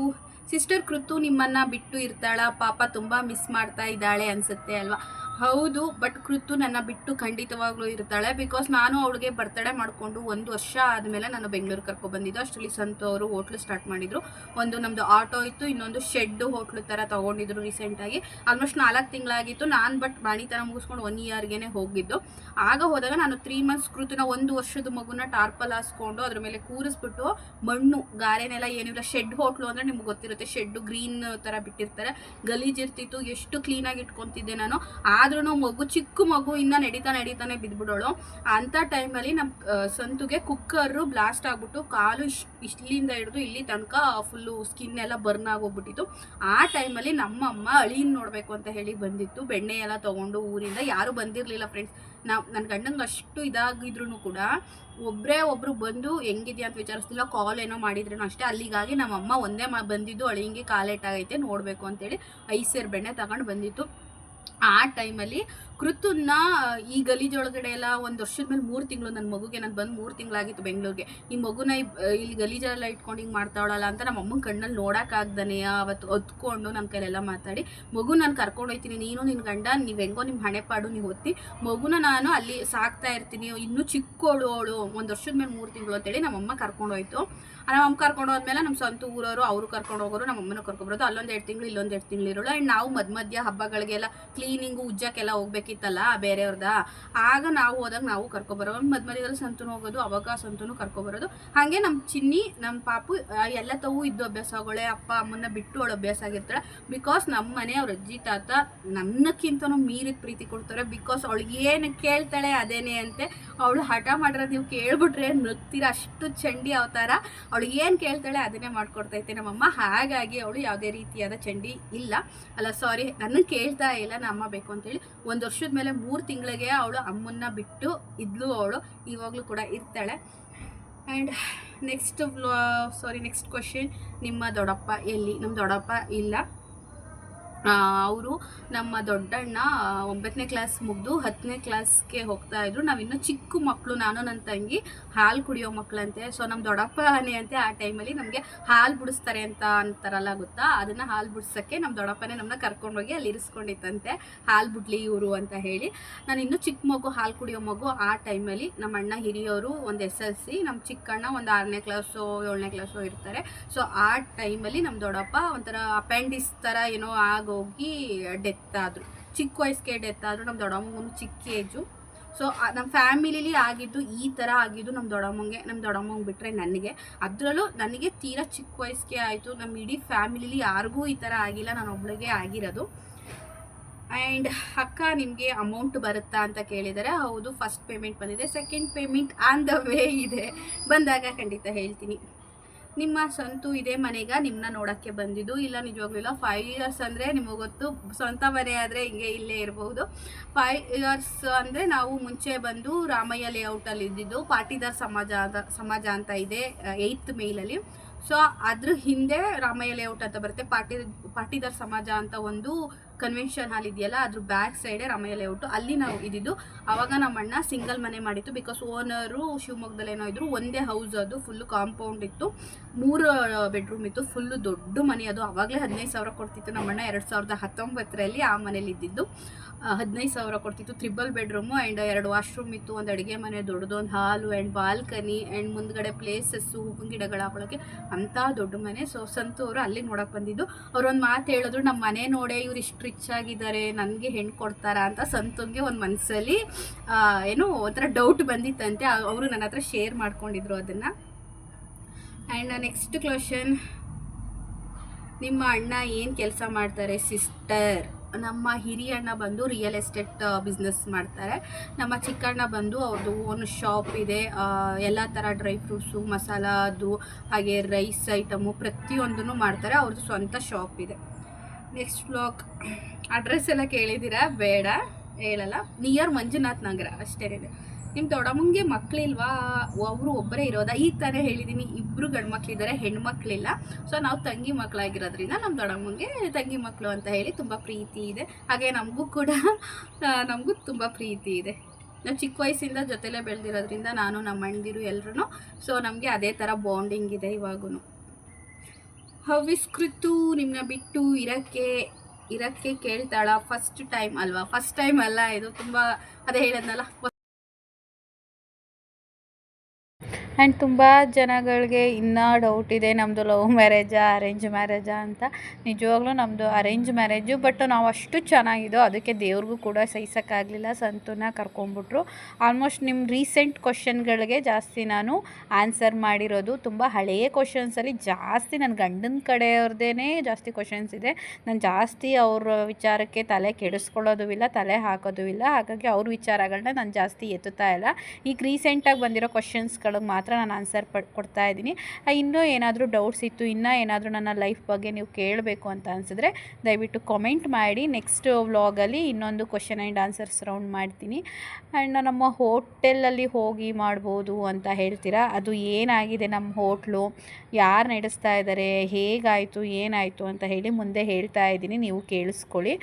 ಸಿಸ್ಟರ್ ಕೃತು ನಿಮ್ಮನ್ನ ಬಿಟ್ಟು ಇರ್ತಾಳ ಪಾಪ ತುಂಬಾ ಮಿಸ್ ಮಾಡ್ತಾ ಇದ್ದಾಳೆ ಅನ್ಸುತ್ತೆ ಅಲ್ವಾ? ಹೌದು ಬಟ್ ಕೃತು ನನ್ನ ಬಿಟ್ಟು ಖಂಡಿತವಾಗ್ಲೂ ಇರ್ತಾಳೆ. ಬಿಕಾಸ್ ನಾನು ಅವಳಿಗೆ ಬರ್ತಡೇ ಮಾಡಿಕೊಂಡು ಒಂದು ವರ್ಷ ಆದಮೇಲೆ ನಾನು ಬೆಂಗಳೂರು ಕರ್ಕೊ ಬಂದಿದ್ದು. ಅಷ್ಟರಲ್ಲಿ ಸಂತು ಅವರು ಹೋಟ್ಲು ಸ್ಟಾರ್ಟ್ ಮಾಡಿದರು. ಒಂದು ನಮ್ಮದು ಆಟೋ ಇತ್ತು, ಇನ್ನೊಂದು ಶೆಡ್ ಹೋಟ್ಲು ಥರ ತೊಗೊಂಡಿದ್ರು ರೀಸೆಂಟಾಗಿ ಆಲ್ಮೋಸ್ಟ್ ನಾಲ್ಕು ತಿಂಗಳಾಗಿತ್ತು. ನಾನು ಬಟ್ ಥರ ಮುಗಿಸ್ಕೊಂಡು ಒನ್ ಇಯರ್ಗೆ ಹೋಗಿದ್ದು. ಆಗ ಹೋದಾಗ ನಾನು ತ್ರೀ ಮಂತ್ಸ್ ಕೃತನ ಒಂದು ವರ್ಷದ ಮಗುನ ಟಾರ್ಪಲ್ ಹಾಸ್ಕೊಂಡು ಅದ್ರ ಮೇಲೆ ಕೂರಿಸ್ಬಿಟ್ಟು ಮಣ್ಣು ಗಾರೆನೆಲ್ಲ ಏನಿಲ್ಲ ಶೆಡ್ ಹೋಟ್ಲು ಅಂದರೆ ನಿಮ್ಗೆ ಗೊತ್ತಿರುತ್ತೆ. ಶೆಡ್ಡು ಗ್ರೀನ್ ಥರ ಬಿಟ್ಟಿರ್ತಾರೆ. ಗಲೀಜಿರ್ತಿತ್ತು. ಎಷ್ಟು ಕ್ಲೀನಾಗಿ ಇಟ್ಕೊತಿದ್ದೆ ನಾನು. ಆದ್ರೂ ಮಗು, ಚಿಕ್ಕ ಮಗು ಇನ್ನ ನಡೀತಾ ನಡೀತಾನೆ ಬಿದ್ಬಿಡೋಳು. ಅಂಥ ಟೈಮಲ್ಲಿ ನಮ್ಮ ಸಂತುಗೆ ಕುಕ್ಕರು ಬ್ಲಾಸ್ಟ್ ಆಗ್ಬಿಟ್ಟು ಕಾಲು ಇಶ್ ಇಲ್ಲಿಂದ ಹಿಡಿದು ಇಲ್ಲಿ ತನಕ ಫುಲ್ಲು ಸ್ಕಿನ್ ಎಲ್ಲ ಬರ್ನ್ ಆಗೋಗ್ಬಿಟ್ಟಿತ್ತು. ಆ ಟೈಮಲ್ಲಿ ನಮ್ಮಮ್ಮ ಅಳಿನ ನೋಡಬೇಕು ಅಂತ ಹೇಳಿ ಬಂದಿತ್ತು. ಬೆಣ್ಣೆ ಎಲ್ಲ ತೊಗೊಂಡು ಊರಿಂದ ಯಾರೂ ಬಂದಿರಲಿಲ್ಲ ಫ್ರೆಂಡ್ಸ್. ನಾವು ನನ್ನ ಗಂಡಂಗೆ ಅಷ್ಟು ಇದಾಗಿದ್ರು ಕೂಡ ಒಬ್ಬರೇ ಒಬ್ಬರು ಬಂದು ಹೆಂಗಿದ್ಯಾ ಅಂತ ವಿಚಾರಿಸ್ತಿಲ್ಲ, ಕಾಲ್ ಏನೋ ಮಾಡಿದ್ರೇನೋ ಅಷ್ಟೇ. ಅಲ್ಲಿಗಾಗಿ ನಮ್ಮಮ್ಮ ಒಂದೇ ಮಾ, ಬಂದಿದ್ದು ಅಳಿಂಗೆ ಕಾಲೇಟಾಗೈತೆ ನೋಡಬೇಕು ಅಂತೇಳಿ ಐಸೇರ್ ಸೇರು ಬೆಣ್ಣೆ ತಗೊಂಡು ಬಂದಿತ್ತು. ಆ ಟೈಮಲ್ಲಿ ಕೃತನ್ನ, ಈ ಗಲೀಜೊಳಗಡೆ ಎಲ್ಲ ಒಂದು ವರ್ಷದ ಮೇಲೆ ಮೂರು ತಿಂಗಳು ನನ್ನ ಮಗುಗೆ, ನಾನು ಬಂದು ಮೂರು ತಿಂಗಳಾಗಿತ್ತು ಬೆಂಗಳೂರಿಗೆ. ಈ ಮಗುನ ಇಲ್ಲಿ ಗಲೀಜೆಲ್ಲ ಇಟ್ಕೊಂಡು ಹಿಂಗೆ ಮಾಡ್ತಾವಳಲ್ಲ ಅಂತ ನಮ್ಮ ಅಮ್ಮನ ಕಣ್ಣಲ್ಲಿ ನೋಡೋಕ್ಕಾಗ್ದಾನೆ ಅವತ್ತು ಹೊತ್ಕೊಂಡು ನನ್ನ ಕೈಲೆಲ್ಲ ಮಾತಾಡಿ, ಮಗು, ನಾನು ಕರ್ಕೊಂಡು ಹೋಗ್ತೀನಿ ನೀನು ನಿನ್ನ ಗಂಡ, ನೀವು ಹೆಂಗೋ ನಿಮ್ಮ ಹಣೆ ಪಾಡು, ನೀವು ಹೊತ್ತಿ ಮಗುನ ನಾನು ಅಲ್ಲಿ ಸಾಕ್ತಾ ಇರ್ತೀನಿ, ಇನ್ನೂ ಚಿಕ್ಕೋಳು ಅವಳು, ಒಂದು ವರ್ಷದ ಮೇಲೆ ಮೂರು ತಿಂಗಳು ಅಂತೇಳಿ ನಮ್ಮಮ್ಮ ಕರ್ಕೊಂಡು ಹೋಯ್ತು. ನಮ್ಮ ಅಮ್ಮ ಕರ್ಕೊಂಡು ಹೋದ್ಮೇಲೆ ನಮ್ಮ ಸ್ವಂತ ಊರವರು, ಅವರು ಕರ್ಕೊಂಡು ಹೋಗೋರು, ನಮ್ಮ ಅಮ್ಮನ ಕರ್ಕೊಂಡ್ಬರೋದು ಅಲ್ಲೊಂದು ಎರಡು ತಿಂಗಳು, ಇಲ್ಲೊಂದು ಎರಡು ತಿಂಗಳು ಇರೋಳು ಆ್ಯಂಡ್ ನಾವು ಮಧ್ಯ ಮಧ್ಯ ಹಬ್ಬಗಳಿಗೆಲ್ಲ ಕ್ಲೀನಿಂಗು ಉಜ್ಜಕ್ಕೆಲ್ಲ ಹೋಗ್ಬೇಕಿತ್ತಲ್ಲ ಬೇರೆಯವ್ರದ? ಆಗ ನಾವು ಹೋದಾಗ ನಾವು ಕರ್ಕೊಬರೋ ಮಧ್ಯ ಮಧ್ಯದಲ್ಲಿ ಸಂತೂ ಹೋಗೋದು ಅವಕಾಶ ಅಂತೂ ಕರ್ಕೊಬರೋದು. ಹಾಗೆ ನಮ್ಮ ಚಿನ್ನಿ ನಮ್ಮ ಪಾಪು ಎಲ್ಲ ತವು ಇದ್ದು ಅಭ್ಯಾಸಗಳೇ ಅಪ್ಪ, ಅಮ್ಮನ್ನ ಬಿಟ್ಟು ಅವಳು ಅಭ್ಯಾಸ ಆಗಿರ್ತಾಳೆ. ಬಿಕಾಸ್ ನಮ್ಮ ಮನೆ ಅವ್ರ ಅಜ್ಜಿ, ತಾತ ನನ್ನಕ್ಕಿಂತನೂ ಮೀರಿದ ಪ್ರೀತಿ ಕೊಡ್ತಾರೆ. ಬಿಕಾಸ್ ಅವಳಿಗೆ ಏನು ಕೇಳ್ತಾಳೆ ಅದೇನೆ ಅಂತೆ, ಅವಳು ಹಠ ಮಾಡಿರೋದು ನೀವು ಕೇಳ್ಬಿಟ್ರೆ ನೃತ್ಯ ಅಷ್ಟು ಚಂಡಿ ಅವತಾರ. ಅವಳು ಏನು ಕೇಳ್ತಾಳೆ ಅದನ್ನೇ ಮಾಡ್ಕೊಡ್ತೈತೆ ನಮ್ಮಮ್ಮ. ಹಾಗಾಗಿ ಅವಳು ಯಾವುದೇ ರೀತಿಯಾದ ಚಂಡಿ ಇಲ್ಲ. ಅಲ್ಲ ಸಾರಿ ನನಗೆ ಕೇಳ್ತಾ ಇಲ್ಲ. ನಮ್ಮ ಅಮ್ಮ ಬೇಕು ಅಂತೇಳಿ ಒಂದು ವರ್ಷದ ಮೇಲೆ ಮೂರು ತಿಂಗಳಿಗೆ ಅವಳು ಅಮ್ಮನ್ನ ಬಿಟ್ಟು ಇದ್ಲು ಅವಳು, ಇವಾಗಲೂ ಕೂಡ ಇರ್ತಾಳೆ. And next sorry next question ನಿಮ್ಮ ದೊಡ್ಡಪ್ಪ ಎಲ್ಲಿ? ನಮ್ಮ ದೊಡ್ಡಪ್ಪ ಇಲ್ಲ. ಅವರು ನಮ್ಮ ದೊಡ್ಡಣ್ಣ ಒಂಬತ್ತನೇ ಕ್ಲಾಸ್ ಮುಗಿದು ಹತ್ತನೇ ಕ್ಲಾಸ್ಗೆ ಹೋಗ್ತಾ ಇದ್ರು. ನಾವಿನ್ನೂ ಚಿಕ್ಕ ಮಕ್ಕಳು ನಾನು ನನ್ನ ತಂಗಿ, ಹಾಲು ಕುಡಿಯೋ ಮಕ್ಕಳಂತೆ ಸೊ ನಮ್ಮ ದೊಡ್ಡಪ್ಪನೇ ಅಂತೆ ಆ ಟೈಮಲ್ಲಿ ನಮಗೆ ಹಾಲು ಬಿಡಿಸ್ತಾರೆ ಅಂತ ಅಂತಾರಲ್ಲ ಗೊತ್ತಾ? ಅದನ್ನು ಹಾಲು ಬಿಡ್ಸೋಕ್ಕೆ ನಮ್ಮ ದೊಡ್ಡಪ್ಪನೇ ನಮ್ಮನ್ನ ಕರ್ಕೊಂಡೋಗಿ ಅಲ್ಲಿ ಇರಿಸ್ಕೊಂಡಿತ್ತಂತೆ ಹಾಲು ಬಿಡ್ಲಿ ಇವರು ಅಂತ ಹೇಳಿ. ನಾನು ಇನ್ನೂ ಚಿಕ್ಕ ಮಗು, ಹಾಲು ಕುಡಿಯೋ ಮಗು ಆ ಟೈಮಲ್ಲಿ ನಮ್ಮ ಅಣ್ಣ ಹಿರಿಯವರು ಒಂದು ಎಸ್ ಎಲ್ ಸಿ ನಮ್ಮ ಚಿಕ್ಕಣ್ಣ ಒಂದು ಆರನೇ ಕ್ಲಾಸು ಏಳನೇ ಕ್ಲಾಸು ಇರ್ತಾರೆ. ಸೊ ಆ ಟೈಮಲ್ಲಿ ನಮ್ಮ ದೊಡ್ಡಪ್ಪ ಒಂಥರ ಅಪೆಂಡಿಸ್ ಥರ ಏನೋ ಆಗೋಗಿ ಡೆತ್ ಆದರು. ಚಿಕ್ಕ ವಯಸ್ಸಿಗೆ ಡೆತ್ ಆದರು ನಮ್ಮ ಒಂದು ಚಿಕ್ಕ ಏಜು ಸೊ ನಮ್ಮ ಫ್ಯಾಮಿಲಿಲಿ ಆಗಿದ್ದು ಈ ಥರ ಆಗಿದ್ದು ನಮ್ಮ ದೊಡ್ಡಮ್ಮಂಗೆ ನಮ್ಮ ದೊಡ್ಡಮ್ಮಂಗೆ ಬಿಟ್ಟರೆ ನನಗೆ. ಅದರಲ್ಲೂ ನನಗೆ ತೀರಾ ಚಿಕ್ಕ ವಯಸ್ಸಿಗೆ ಆಯಿತು. ನಮ್ಮ ಇಡೀ ಫ್ಯಾಮಿಲಿಲಿ ಯಾರಿಗೂ ಈ ಥರ ಆಗಿಲ್ಲ. ನಾನು ಒಬ್ಳಿಗೆ ಆಗಿರೋದು. ಆ್ಯಂಡ್ ಅಕ್ಕ ನಿಮಗೆ ಅಮೌಂಟ್ ಬರುತ್ತಾ ಅಂತ ಕೇಳಿದರೆ, ಹೌದು ಫಸ್ಟ್ ಪೇಮೆಂಟ್ ಬಂದಿದೆ. Second payment on the way ಇದೆ. ಬಂದಾಗ ಖಂಡಿತ ಹೇಳ್ತೀನಿ. ನಿಮ್ಮ ಸ್ವಂತ ಇದೇ ಮನೆಗ ನಿಮ್ಮನ್ನ ನೋಡೋಕ್ಕೆ ಬಂದಿದ್ದು. ಇಲ್ಲ ನಿಜವಾಗ್ಲಿಲ್ಲ ಫೈವ್ ಇಯರ್ಸ್ ಅಂದರೆ ನಿಮಗೆ ಗೊತ್ತು, ಸ್ವಂತ ಮನೆ ಆದರೆ ಹಿಂಗೆ ಇಲ್ಲೇ ಇರಬಹುದು ಫೈವ್ ಇಯರ್ಸ್ ಅಂದರೆ ನಾವು ಮುಂಚೆ ಬಂದು ರಾಮಯ್ಯ ಲೇಔಟಲ್ಲಿ ಇದ್ದಿದ್ದು, ಪಾಟೀದಾರ್ ಸಮಾಜ ಸಮಾಜ ಅಂತ ಇದೆ ಏಯ್ತ್ ಮೇಲಲ್ಲಿ. ಸೊ ಅದ್ರ ಹಿಂದೆ ರಾಮಯ್ಯ ಲೇಔಟ್ ಅಂತ ಬರುತ್ತೆ. ಪಾಟಿ, ಪಾಟೀದಾರ್ ಸಮಾಜ ಅಂತ ಒಂದು ಕನ್ವೆನ್ಷನ್ ಹಾಲ್ ಇದೆಯಲ್ಲ, ಅದ್ರ ಬ್ಯಾಕ್ ಸೈಡೇ ರಮಯ ಲೇಔಟ್ ಅಲ್ಲಿ ನಾವು ಇದ್ದಿದ್ದು ಅವಾಗ ನಮ್ಮ ಅಣ್ಣ ಸಿಂಗಲ್ ಮನೆ ಮಾಡಿತ್ತು ಬಿಕಾಸ್ ಓನರು ಶಿವಮೊಗ್ಗದಲ್ಲಿ ಏನೋ ಇದ್ರು, ಒಂದೇ ಹೌಸ್ ಅದು ಫುಲ್ಲು ಕಾಂಪೌಂಡ್ ಇತ್ತು. ಮೂರು ಬೆಡ್ರೂಮ್ ಇತ್ತು ಫುಲ್ಲು ದೊಡ್ಡ ಮನೆ ಅದು. ಆವಾಗಲೇ ಹದಿನೈದು ಸಾವಿರ ಕೊಡ್ತಿತ್ತು ನಮ್ಮ ಅಣ್ಣ ಎರಡು ಸಾವಿರದ ಹತ್ತೊಂಬತ್ತರಲ್ಲಿ ಆ ಮನೇಲಿ ಇದ್ದಿದ್ದು. ಹದಿನೈದು ಸಾವಿರ ಕೊಡ್ತಿತ್ತು ತ್ರಿಬಲ್ ಬೆಡ್ರೂಮು ಆ್ಯಂಡ್ ಎರಡು ವಾಶ್ರೂಮ್ ಇತ್ತು, ಒಂದು ಅಡುಗೆ ಮನೆ, ದೊಡ್ಡದೊಂದು ಹಾಲು ಆ್ಯಂಡ್ ಬಾಲ್ಕನಿ ಆ್ಯಂಡ್ ಮುಂದ್ಗಡೆ ಪ್ಲೇಸಸ್ಸು ಹೂವಿನ ಗಿಡಗಳು ಹಾಕೊಳ್ಳೋಕ್ಕೆ ಅಂಥ ದೊಡ್ಡ ಮನೆ. ಸೊ ಸಂತು ಅವರು ಅಲ್ಲಿ ನೋಡೋಕೆ ಬಂದಿದ್ದು. ಅವರೊಂದು ಮಾತು ಹೇಳಿದ್ರು ನಮ್ಮ ಮನೆ ನೋಡೇ ಇವ್ರು ಇಷ್ಟು ರಿಚ್ ಆಗಿದ್ದಾರೆ, ನನಗೆ ಹೆಣ್ಣು ಕೊಡ್ತಾರಾ ಅಂತ ಸಂತುಗೆ ಒಂದು ಮನಸ್ಸಲ್ಲಿ ಏನೋ ಒಂಥರ ಡೌಟ್ ಬಂದಿತ್ತಂತೆ. ಅವರು ನನ್ನ ಹತ್ರ ಶೇರ್ ಮಾಡ್ಕೊಂಡಿದ್ರು ಅದನ್ನು. ಆ್ಯಂಡ್ ನೆಕ್ಸ್ಟ್ ಕ್ವಶನ್ ನಿಮ್ಮ ಅಣ್ಣ ಏನು ಕೆಲಸ ಮಾಡ್ತಾರೆ? ಸಿಸ್ಟರ್ ನಮ್ಮ ಹಿರಿಯ ಅಣ್ಣ ಬಂದು ರಿಯಲ್ ಎಸ್ಟೇಟ್ ಬಿಸ್ನೆಸ್ ಮಾಡ್ತಾರೆ. ನಮ್ಮ ಚಿಕ್ಕಣ್ಣ ಬಂದು ಅವ್ರದ್ದು ಓನ್ ಶಾಪ್ ಇದೆ. ಎಲ್ಲ ಥರ ಡ್ರೈ ಫ್ರೂಟ್ಸು ಮಸಾಲ, ಅದು, ಹಾಗೆ ರೈಸ್ ಐಟಮು ಪ್ರತಿಯೊಂದನ್ನು ಮಾಡ್ತಾರೆ. ಅವ್ರದ್ದು ಸ್ವಂತ ಶಾಪ್ ಇದೆ. ನೆಕ್ಸ್ಟ್ ಬ್ಲಾಗ್ ಅಡ್ರೆಸ್ ಎಲ್ಲ ಕೇಳಿದ್ದೀರಾ? ಬೇಡ. ಹೇಳಲ್ಲ. ನಿಯರ್ ಮಂಜುನಾಥ್ ನಗರ. ಅಷ್ಟೇ ನಿಮ್ಮ ದೊಡ್ಡಮ್ಮಂಗೆ ಮಕ್ಕಳಿಲ್ವಾ ಅವರು ಒಬ್ಬರೇ ಇರೋದಾ? ಈಗ ತಾನೇ ಹೇಳಿದ್ದೀನಿ. ಇಬ್ಬರು ಗಂಡು ಮಕ್ಕಳಿದ್ದಾರೆ ಹೆಣ್ಮಕ್ಳಿಲ್ಲ. ಸೊ ನಾವು ತಂಗಿ ಮಕ್ಕಳಾಗಿರೋದ್ರಿಂದ ನಮ್ಮ ದೊಡ್ಡಮ್ಮಂಗೆ ತಂಗಿ ಮಕ್ಕಳು ಅಂತ ಹೇಳಿ ತುಂಬ ಪ್ರೀತಿ ಇದೆ. ಹಾಗೆ ನಮಗೂ ಕೂಡ ನಮಗೂ ತುಂಬ ಪ್ರೀತಿ ಇದೆ. ನಾವು ಚಿಕ್ಕ ವಯಸ್ಸಿಂದ ಜೊತೆಲೇ ಬೆಳೆದಿರೋದ್ರಿಂದ ನಾನು ನಮ್ಮ ಅಣ್ಣದಿರು ಎಲ್ಲರೂ ಸೊ ನಮಗೆ ಅದೇ ಥರ ಬಾಂಡಿಂಗ್ ಇದೆ ಇವಾಗೂ ಹವಿಸ್ಕೃತು ನಿಮ್ಮನ್ನ ಬಿಟ್ಟು ಇರೋಕ್ಕೆ ಇರೋಕ್ಕೆ ಕೇಳ್ತಾಳ ಫಸ್ಟ್ ಟೈಮ್ ಅಲ್ವಾ? ಫಸ್ಟ್ ಟೈಮ್ ಅಲ್ಲ ಇದು ತುಂಬ ಅದೇ ಹೇಳದ್ನಲ್ಲ? ಆ್ಯಂಡ್ ತುಂಬ ಜನಗಳಿಗೆ ಇನ್ನೂ ಡೌಟ್ ಇದೆ ನಮ್ಮದು ಲವ್ ಮ್ಯಾರೇಜಾ ಅರೇಂಜ್ ಮ್ಯಾರೇಜಾ ಅಂತ. ನಿಜವಾಗ್ಲೂ ನಮ್ಮದು ಅರೇಂಜ್ ಮ್ಯಾರೇಜು ಬಟ್ ನಾವು ಅಷ್ಟು ಚೆನ್ನಾಗಿದ್ದೋ ಅದಕ್ಕೆ ದೇವ್ರಿಗೂ ಕೂಡ ಸಹಿಸೋಕ್ಕಾಗಲಿಲ್ಲ, ಸಂತೂನ ಕರ್ಕೊಂಬಿಟ್ರು ಆಲ್ಮೋಸ್ಟ್ ನಿಮ್ಮ ರೀಸೆಂಟ್ ಕ್ವಶನ್ಗಳಿಗೆ ಜಾಸ್ತಿ ನಾನು ಆನ್ಸರ್ ಮಾಡಿರೋದು. ತುಂಬ ಹಳೆಯ ಕ್ವಶನ್ಸಲ್ಲಿ ಜಾಸ್ತಿ ನನ್ನ ಗಂಡನ ಕಡೆಯವ್ರದ್ದೇ ಜಾಸ್ತಿ ಕ್ವಶನ್ಸ್ ಇದೆ. ನಾನು ಜಾಸ್ತಿ ಅವ್ರ ವಿಚಾರಕ್ಕೆ ತಲೆ ಕೆಡಿಸ್ಕೊಳ್ಳೋದು ಇಲ್ಲ, ತಲೆ ಹಾಕೋದು ಇಲ್ಲ. ಹಾಗಾಗಿ ಅವ್ರ ವಿಚಾರಗಳನ್ನ ನಾನು ಜಾಸ್ತಿ ಎತ್ತುತ್ತಾ ಇಲ್ಲ. ಈಗ ರೀಸೆಂಟಾಗಿ ಬಂದಿರೋ ಕ್ವಶನ್ಸ್ಗಳಿಗೆ ಮಾತ್ರ ನಾನು ಆನ್ಸರ್ ಪಡ್, ಕೊಡ್ತಾ ಇದ್ದೀನಿ. ಇನ್ನೂ ಏನಾದರೂ ಡೌಟ್ಸ್ ಇತ್ತು, ಇನ್ನೂ ಏನಾದರೂ ನನ್ನ ಲೈಫ್ ಬಗ್ಗೆ ನೀವು ಕೇಳಬೇಕು ಅಂತ ಅನಿಸಿದ್ರೆ ದಯವಿಟ್ಟು ಕಾಮೆಂಟ್ ಮಾಡಿ. ನೆಕ್ಸ್ಟ್ ವ್ಲಾಗಲ್ಲಿ ಇನ್ನೊಂದು ಕ್ವಶನ್ ಆ್ಯಂಡ್ ಆನ್ಸರ್ಸ್ ರೌಂಡ್ ಮಾಡ್ತೀನಿ. ಆ್ಯಂಡ್ ನಮ್ಮ ಹೋಟೆಲಲ್ಲಿ ಹೋಗಿ ಮಾಡ್ಬೋದು ಅಂತ ಹೇಳ್ತೀರಾ? ಅದು ಏನಾಗಿದೆ ನಮ್ಮ ಹೋಟ್ಲು ಯಾರು ನಡೆಸ್ತಾ ಇದ್ದಾರೆ ಹೇಗಾಯಿತು? ಏನಾಯಿತು ಅಂತ ಹೇಳಿ ಮುಂದೆ ಹೇಳ್ತಾ ಇದ್ದೀನಿ. ನೀವು ಕೇಳಿಸ್ಕೊಳ್ಳಿ.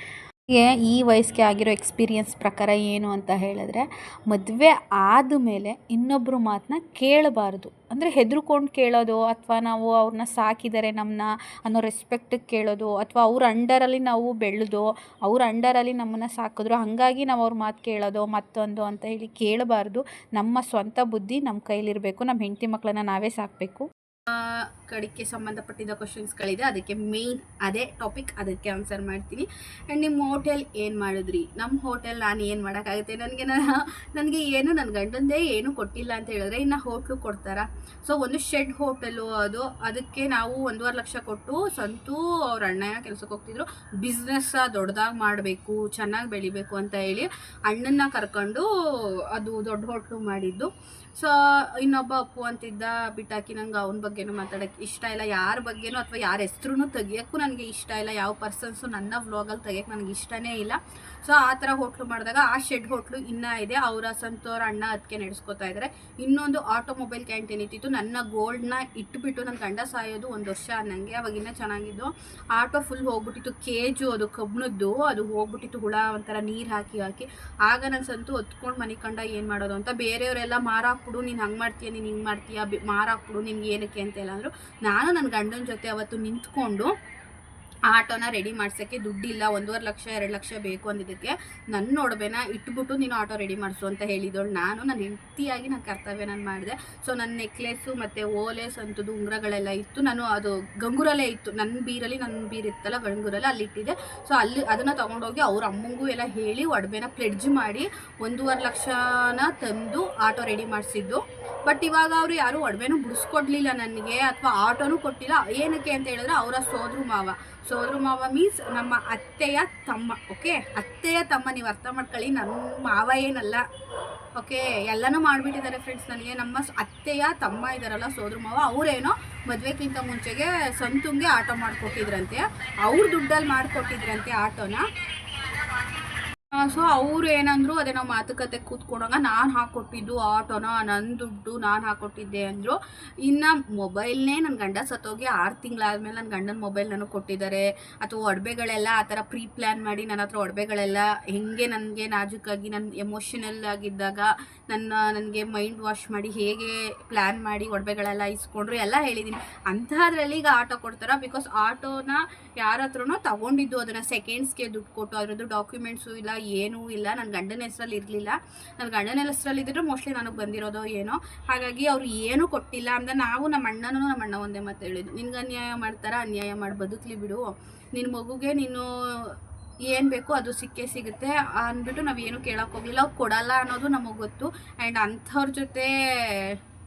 ಈ ವಯಸ್ಸಿಗೆ ಆಗಿರೋ ಎಕ್ಸ್ಪೀರಿಯನ್ಸ್ ಪ್ರಕಾರ ಏನು ಅಂತ ಹೇಳಿದ್ರೆ, ಮದುವೆ ಆದ ಮೇಲೆ ಇನ್ನೊಬ್ಬರು ಮಾತನ್ನ ಕೇಳಬಾರ್ದು. ಅಂದರೆ ಹೆದರ್ಕೊಂಡು ಕೇಳೋದು ಅಥವಾ ನಾವು ಅವ್ರನ್ನ ಸಾಕಿದ್ದಾರೆ ನಮ್ಮನ್ನ ಅನ್ನೋ ರೆಸ್ಪೆಕ್ಟಿಗೆ ಕೇಳೋದು ಅಥವಾ ಅವ್ರ ಅಂಡರಲ್ಲಿ ನಾವು ಬೆಳೆದು ಅವ್ರ ಅಂಡರಲ್ಲಿ ನಮ್ಮನ್ನು ಸಾಕಿದ್ರು, ಹಾಗಾಗಿ ನಾವು ಅವ್ರ ಮಾತು ಕೇಳೋದು, ಮತ್ತೊಂದು ಅಂತ ಹೇಳಿ ಕೇಳಬಾರ್ದು. ನಮ್ಮ ಸ್ವಂತ ಬುದ್ಧಿ ನಮ್ಮ ಕೈಲಿರಬೇಕು. ನಮ್ಮ ಹೆಂಡತಿ ಮಕ್ಕಳನ್ನ ನಾವೇ ಸಾಕಬೇಕು. ಕಡೆಗೆ ಸಂಬಂಧಪಟ್ಟಿದ್ದ ಕ್ವಶನ್ಸ್ಗಳಿದೆ ಅದಕ್ಕೆ ಮೇನ್ ಅದೇ ಟಾಪಿಕ್ ಅದಕ್ಕೆ ಆನ್ಸರ್ ಮಾಡ್ತೀನಿ. ಆ್ಯಂಡ್ ನಿಮ್ಮ ಹೋಟೆಲ್ ಏನು ಮಾಡಿದ್ರಿ? ನಮ್ಮ ಹೋಟೆಲ್ ನಾನು ಏನು ಮಾಡೋಕ್ಕಾಗುತ್ತೆ? ನನಗೆ ನನಗೆ ಏನು ನನ್ನ ಗಂಡಂದೇ ಏನು ಕೊಟ್ಟಿಲ್ಲ ಅಂತ ಹೇಳಿದ್ರೆ ಇನ್ನು ಹೋಟ್ಲು ಕೊಡ್ತಾರಾ? ಸೊ ಒಂದು ಶೆಡ್ ಹೋಟೆಲು ಅದು. ಅದಕ್ಕೆ ನಾವು ಒಂದೂವರೆ ಲಕ್ಷ ಕೊಟ್ಟು ಸಂತೂ ಅವ್ರ ಅಣ್ಣ ಕೆಲಸಕ್ಕೆ ಹೋಗ್ತಿದ್ರು. ಬಿಸ್ನೆಸ್ ದೊಡ್ಡದಾಗಿ ಮಾಡಬೇಕು, ಚೆನ್ನಾಗಿ ಬೆಳಿಬೇಕು ಅಂತ ಹೇಳಿ ಅಣ್ಣನ್ನ ಕರ್ಕೊಂಡು ಅದು ದೊಡ್ಡ ಹೋಟ್ಲು ಮಾಡಿದ್ದು. ಸೊ ಇನ್ನೊಬ್ಬ ಅಪ್ಪು ಅಂತಿದ್ದ ಬಿಟ್ಟಾಕಿ ನಂಗೆ ಅವನ ಬಗ್ಗೆನೂ ಮಾತಾಡೋಕ್ಕೆ ಇಷ್ಟ ಇಲ್ಲ. ಯಾರ ಬಗ್ಗೆನೂ ಅಥವಾ ಯಾರ ಹೆಸ್ರು ತೆಗಿಯೋಕ್ಕೂ ನನಗೆ ಇಷ್ಟ ಇಲ್ಲ. ಯಾವ ಪರ್ಸನ್ಸು ನನ್ನ ವ್ಲಾಗಲ್ಲಿ ತೆಗಿಯೋಕ್ಕೆ ನನಗೆ ಇಷ್ಟನೇ ಇಲ್ಲ. ಸೊ ಆ ಥರ ಹೋಟ್ಲು ಮಾಡಿದಾಗ ಆ ಶೆಡ್ ಹೋಟ್ಲು ಇನ್ನೂ ಇದೆ. ಅವರ ಸಂತೋರ ಅಣ್ಣ ಅದಕ್ಕೆ ನಡೆಸ್ಕೊತಾ ಇದ್ದಾರೆ ಇನ್ನೊಂದು ಆಟೋಮೊಬೈಲ್ ಕ್ಯಾಂಟೀನ್ ಇತ್ತಿತ್ತು ನನ್ನ ಗೋಲ್ಡ್ನ ಇಟ್ಬಿಟ್ಟು ನನ್ನ ಗಂಡ ಸಾಯೋದು ಒಂದು ವರ್ಷ ನನಗೆ ಅವಾಗಿನ್ನ ಚೆನ್ನಾಗಿದ್ದು ಆಟೋ ಫುಲ್ ಹೋಗ್ಬಿಟ್ಟಿತ್ತು. ಕೇಜು ಅದು ಕಬ್ಬಣದ್ದು ಅದು ಹೋಗ್ಬಿಟ್ಟಿತ್ತು ಹುಳ ಒಂಥರ ನೀರು ಹಾಕಿ ಹಾಕಿ. ಆಗ ನನ್ನ ಸಂತು ಹೊತ್ಕೊಂಡು ಮನೆ ಕಂಡ ಏನು ಮಾಡೋದು ಅಂತ ಬೇರೆಯವರೆಲ್ಲ ಮಾರಾಕ್ಬಿಡು ನೀನು ಹಂಗೆ ಮಾಡ್ತೀಯ, ನೀನು ಹಿಂಗೆ ಮಾಡ್ತೀಯ ಮಾರಾಕ್ಬಿಡು ನಿಮ್ಗೆ ಏನಕ್ಕೆ ಅಂತೆಲ್ಲ ಅಂದರು. ನಾನು ನನ್ನ ಗಂಡನ ಜೊತೆ ಅವತ್ತು ನಿಂತ್ಕೊಂಡು ಆಟೋನ ರೆಡಿ ಮಾಡ್ಸೋಕ್ಕೆ ದುಡ್ಡಿಲ್ಲ, ಒಂದೂವರೆ ಲಕ್ಷ, ಎರಡು ಲಕ್ಷ ಬೇಕು ಅಂದಿದ್ದಕ್ಕೆ ನನ್ನ ನೋಡ್ಬೇನ, ಇಟ್ಬಿಟ್ಟು ನೀನು ಆಟೋ ರೆಡಿ ಮಾಡಿಸು ಅಂತ ಹೇಳಿದಳು ನಾನು ನನ್ನ ಹೆಂಡತಿಯಾಗಿ ನನ್ನ ಕರ್ತವ್ಯ ನಾನು ಮಾಡಿದೆ. ಸೊ ನನ್ನ ನೆಕ್ಲೆಸ್ಸು ಮತ್ತು ಓಲೆಸ್ ಅಂಥದ್ದು ಉಂಗುರಗಳೆಲ್ಲ ಇತ್ತು. ನಾನು ಅದು ಗಂಗೂರಲ್ಲೇ ಇತ್ತು. ನನ್ನ ಬೀರಲ್ಲಿ ನನ್ನ ಬೀರಿತ್ತಲ್ಲ ಗಂಗೂರಲ್ಲಿ ಅಲ್ಲಿ ಇಟ್ಟಿದ್ದೆ. ಸೊ ಅಲ್ಲಿ ಅದನ್ನು ತೊಗೊಂಡೋಗಿ ಅವ್ರ ಅಮ್ಮಂಗೂ ಎಲ್ಲ ಹೇಳಿ, ಒಡವೆನ ಪ್ಲೆಡ್ಜ್ ಮಾಡಿ, ಒಂದೂವರೆ ಲಕ್ಷನ ತಂದು ಆಟೋ ರೆಡಿ ಮಾಡಿಸಿದ್ದು. ಬಟ್ ಇವಾಗ ಅವರು ಯಾರು ಒಡವೆನೂ ಬಿಡಿಸ್ಕೊಡ್ಲಿಲ್ಲ ನನಗೆ ಅಥವಾ ಆಟೋನೂ ಕೊಟ್ಟಿಲ್ಲ. ಏನಕ್ಕೆ ಅಂತ ಹೇಳಿದ್ರೆ ಅವರ ಸೋದ್ರ ಮಾವ. ಸೋದ್ರ ಮಾವ ಮೀನ್ಸ್ ನಮ್ಮ ಅತ್ತೆಯ ತಮ್ಮ ಓಕೆ ಅತ್ತೆಯ ತಮ್ಮ, ನೀವು ಅರ್ಥ ಮಾಡ್ಕೊಳ್ಳಿ ನನ್ನ ಮಾವ ಏನಲ್ಲ ಓಕೆ ಎಲ್ಲನೂ ಮಾಡಿಬಿಟ್ಟಿದ್ದಾರೆ ಫ್ರೆಂಡ್ಸ್ ನನಗೆ. ನಮ್ಮ ಅತ್ತೆಯ ತಮ್ಮ ಇದ್ದಾರಲ್ಲ ಸೋದ್ರ ಮಾವ, ಅವರೇನೋ ಮದುವೆಗಿಂತ ಮುಂಚೆಗೆ ಸಂತುಂಗೆ ಆಟೋ ಮಾಡಿಕೊಟ್ಟಿದ್ರಂತೆ. ಅವ್ರ ದುಡ್ಡಲ್ಲಿ ಮಾಡಿಕೊಟ್ಟಿದ್ರಂತೆ ಆಟೋನ. ಸೊ ಅವ್ರು ಏನಂದ್ರು, ಅದೇ ನಾವು ಮಾತುಕತೆ ಕೂತ್ಕೊಂಡಾಗ ನಾನು ಹಾಕ್ಕೊಟ್ಟಿದ್ದು ಆಟೋನ ನನ್ನ ದುಡ್ಡು ನಾನು ಹಾಕ್ಕೊಟ್ಟಿದ್ದೆ ಅಂದರು. ಇನ್ನು ಮೊಬೈಲ್ನೇ ನನ್ನ ಗಂಡ ಸತ್ತೋಗಿ ಆರು ತಿಂಗಳಾದ್ಮೇಲೆ ನನ್ನ ಗಂಡನ ಮೊಬೈಲ್ ನನಗೆ ಕೊಟ್ಟಿದ್ದಾರೆ. ಅಥವಾ ಒಡವೆಗಳೆಲ್ಲ ಆ ಥರ ಪ್ರೀ ಪ್ಲ್ಯಾನ್ ಮಾಡಿ ನನ್ನ ಹತ್ರ ಒಡವೆಗಳೆಲ್ಲ ಹೆಂಗೆ ನನಗೆ ನಾಜುಕಾಗಿ ನನ್ನ ಎಮೋಷನಲ್ ಆಗಿದ್ದಾಗ ನನ್ನ, ನನಗೆ ಮೈಂಡ್ ವಾಶ್ ಮಾಡಿ ಹೇಗೆ ಪ್ಲ್ಯಾನ್ ಮಾಡಿ ಒಡವೆಗಳೆಲ್ಲ ಇಸ್ಕೊಂಡ್ರು ಎಲ್ಲ ಹೇಳಿದ್ದೀನಿ ಅಂಥದ್ರಲ್ಲಿ ಈಗ ಆಟೋ ಕೊಡ್ತಾರೆ, ಬಿಕಾಸ್ ಆಟೋನ ಯಾರ ಹತ್ರನೋ ತಗೊಂಡಿದ್ದು ಅದನ್ನು ಸೆಕೆಂಡ್ಸ್ಗೆ ದುಡ್ಡು ಕೊಟ್ಟು ಅದರದ್ದು ಡಾಕ್ಯುಮೆಂಟ್ಸು ಇಲ್ಲ ಏನೂ ಇಲ್ಲ. ನನ್ನ ಗಂಡನ ಹೆಸರಲ್ಲಿ ಇರಲಿಲ್ಲ. ನನ್ನ ಗಂಡನ ಹೆಸ್ರಲ್ಲಿ ಇದ್ದರೆ ಮೋಸ್ಟ್ಲಿ ನನಗೆ ಬಂದಿರೋದೋ ಏನೋ. ಹಾಗಾಗಿ ಅವರು ಏನೂ ಕೊಟ್ಟಿಲ್ಲ ಅಂತ ನಾವು ನಮ್ಮ ಅಣ್ಣನೂ ನಮ್ಮ ಅಣ್ಣ ಒಂದೇ ಮಾತು ಹೇಳಿದ್ದು. ನಿನ್ಗೆ ಅನ್ಯಾಯ ಮಾಡ್ತಾರ? ಅನ್ಯಾಯ ಮಾಡಿ ಬದುಕಲಿ ಬಿಡು. ನಿನ್ನ ಮಗುಗೆ ನೀನು ಏನು ಬೇಕು ಅದು ಸಿಕ್ಕೇ ಸಿಗುತ್ತೆ ಅಂದ್ಬಿಟ್ಟು ನಾವೇನು ಕೇಳೋಕೆ ಹೋಗಲಿಲ್ಲ. ಅವ್ರು ಕೊಡಲ್ಲ ಅನ್ನೋದು ನಮಗೆ ಗೊತ್ತು. ಆ್ಯಂಡ್ ಅಂಥವ್ರ ಜೊತೆ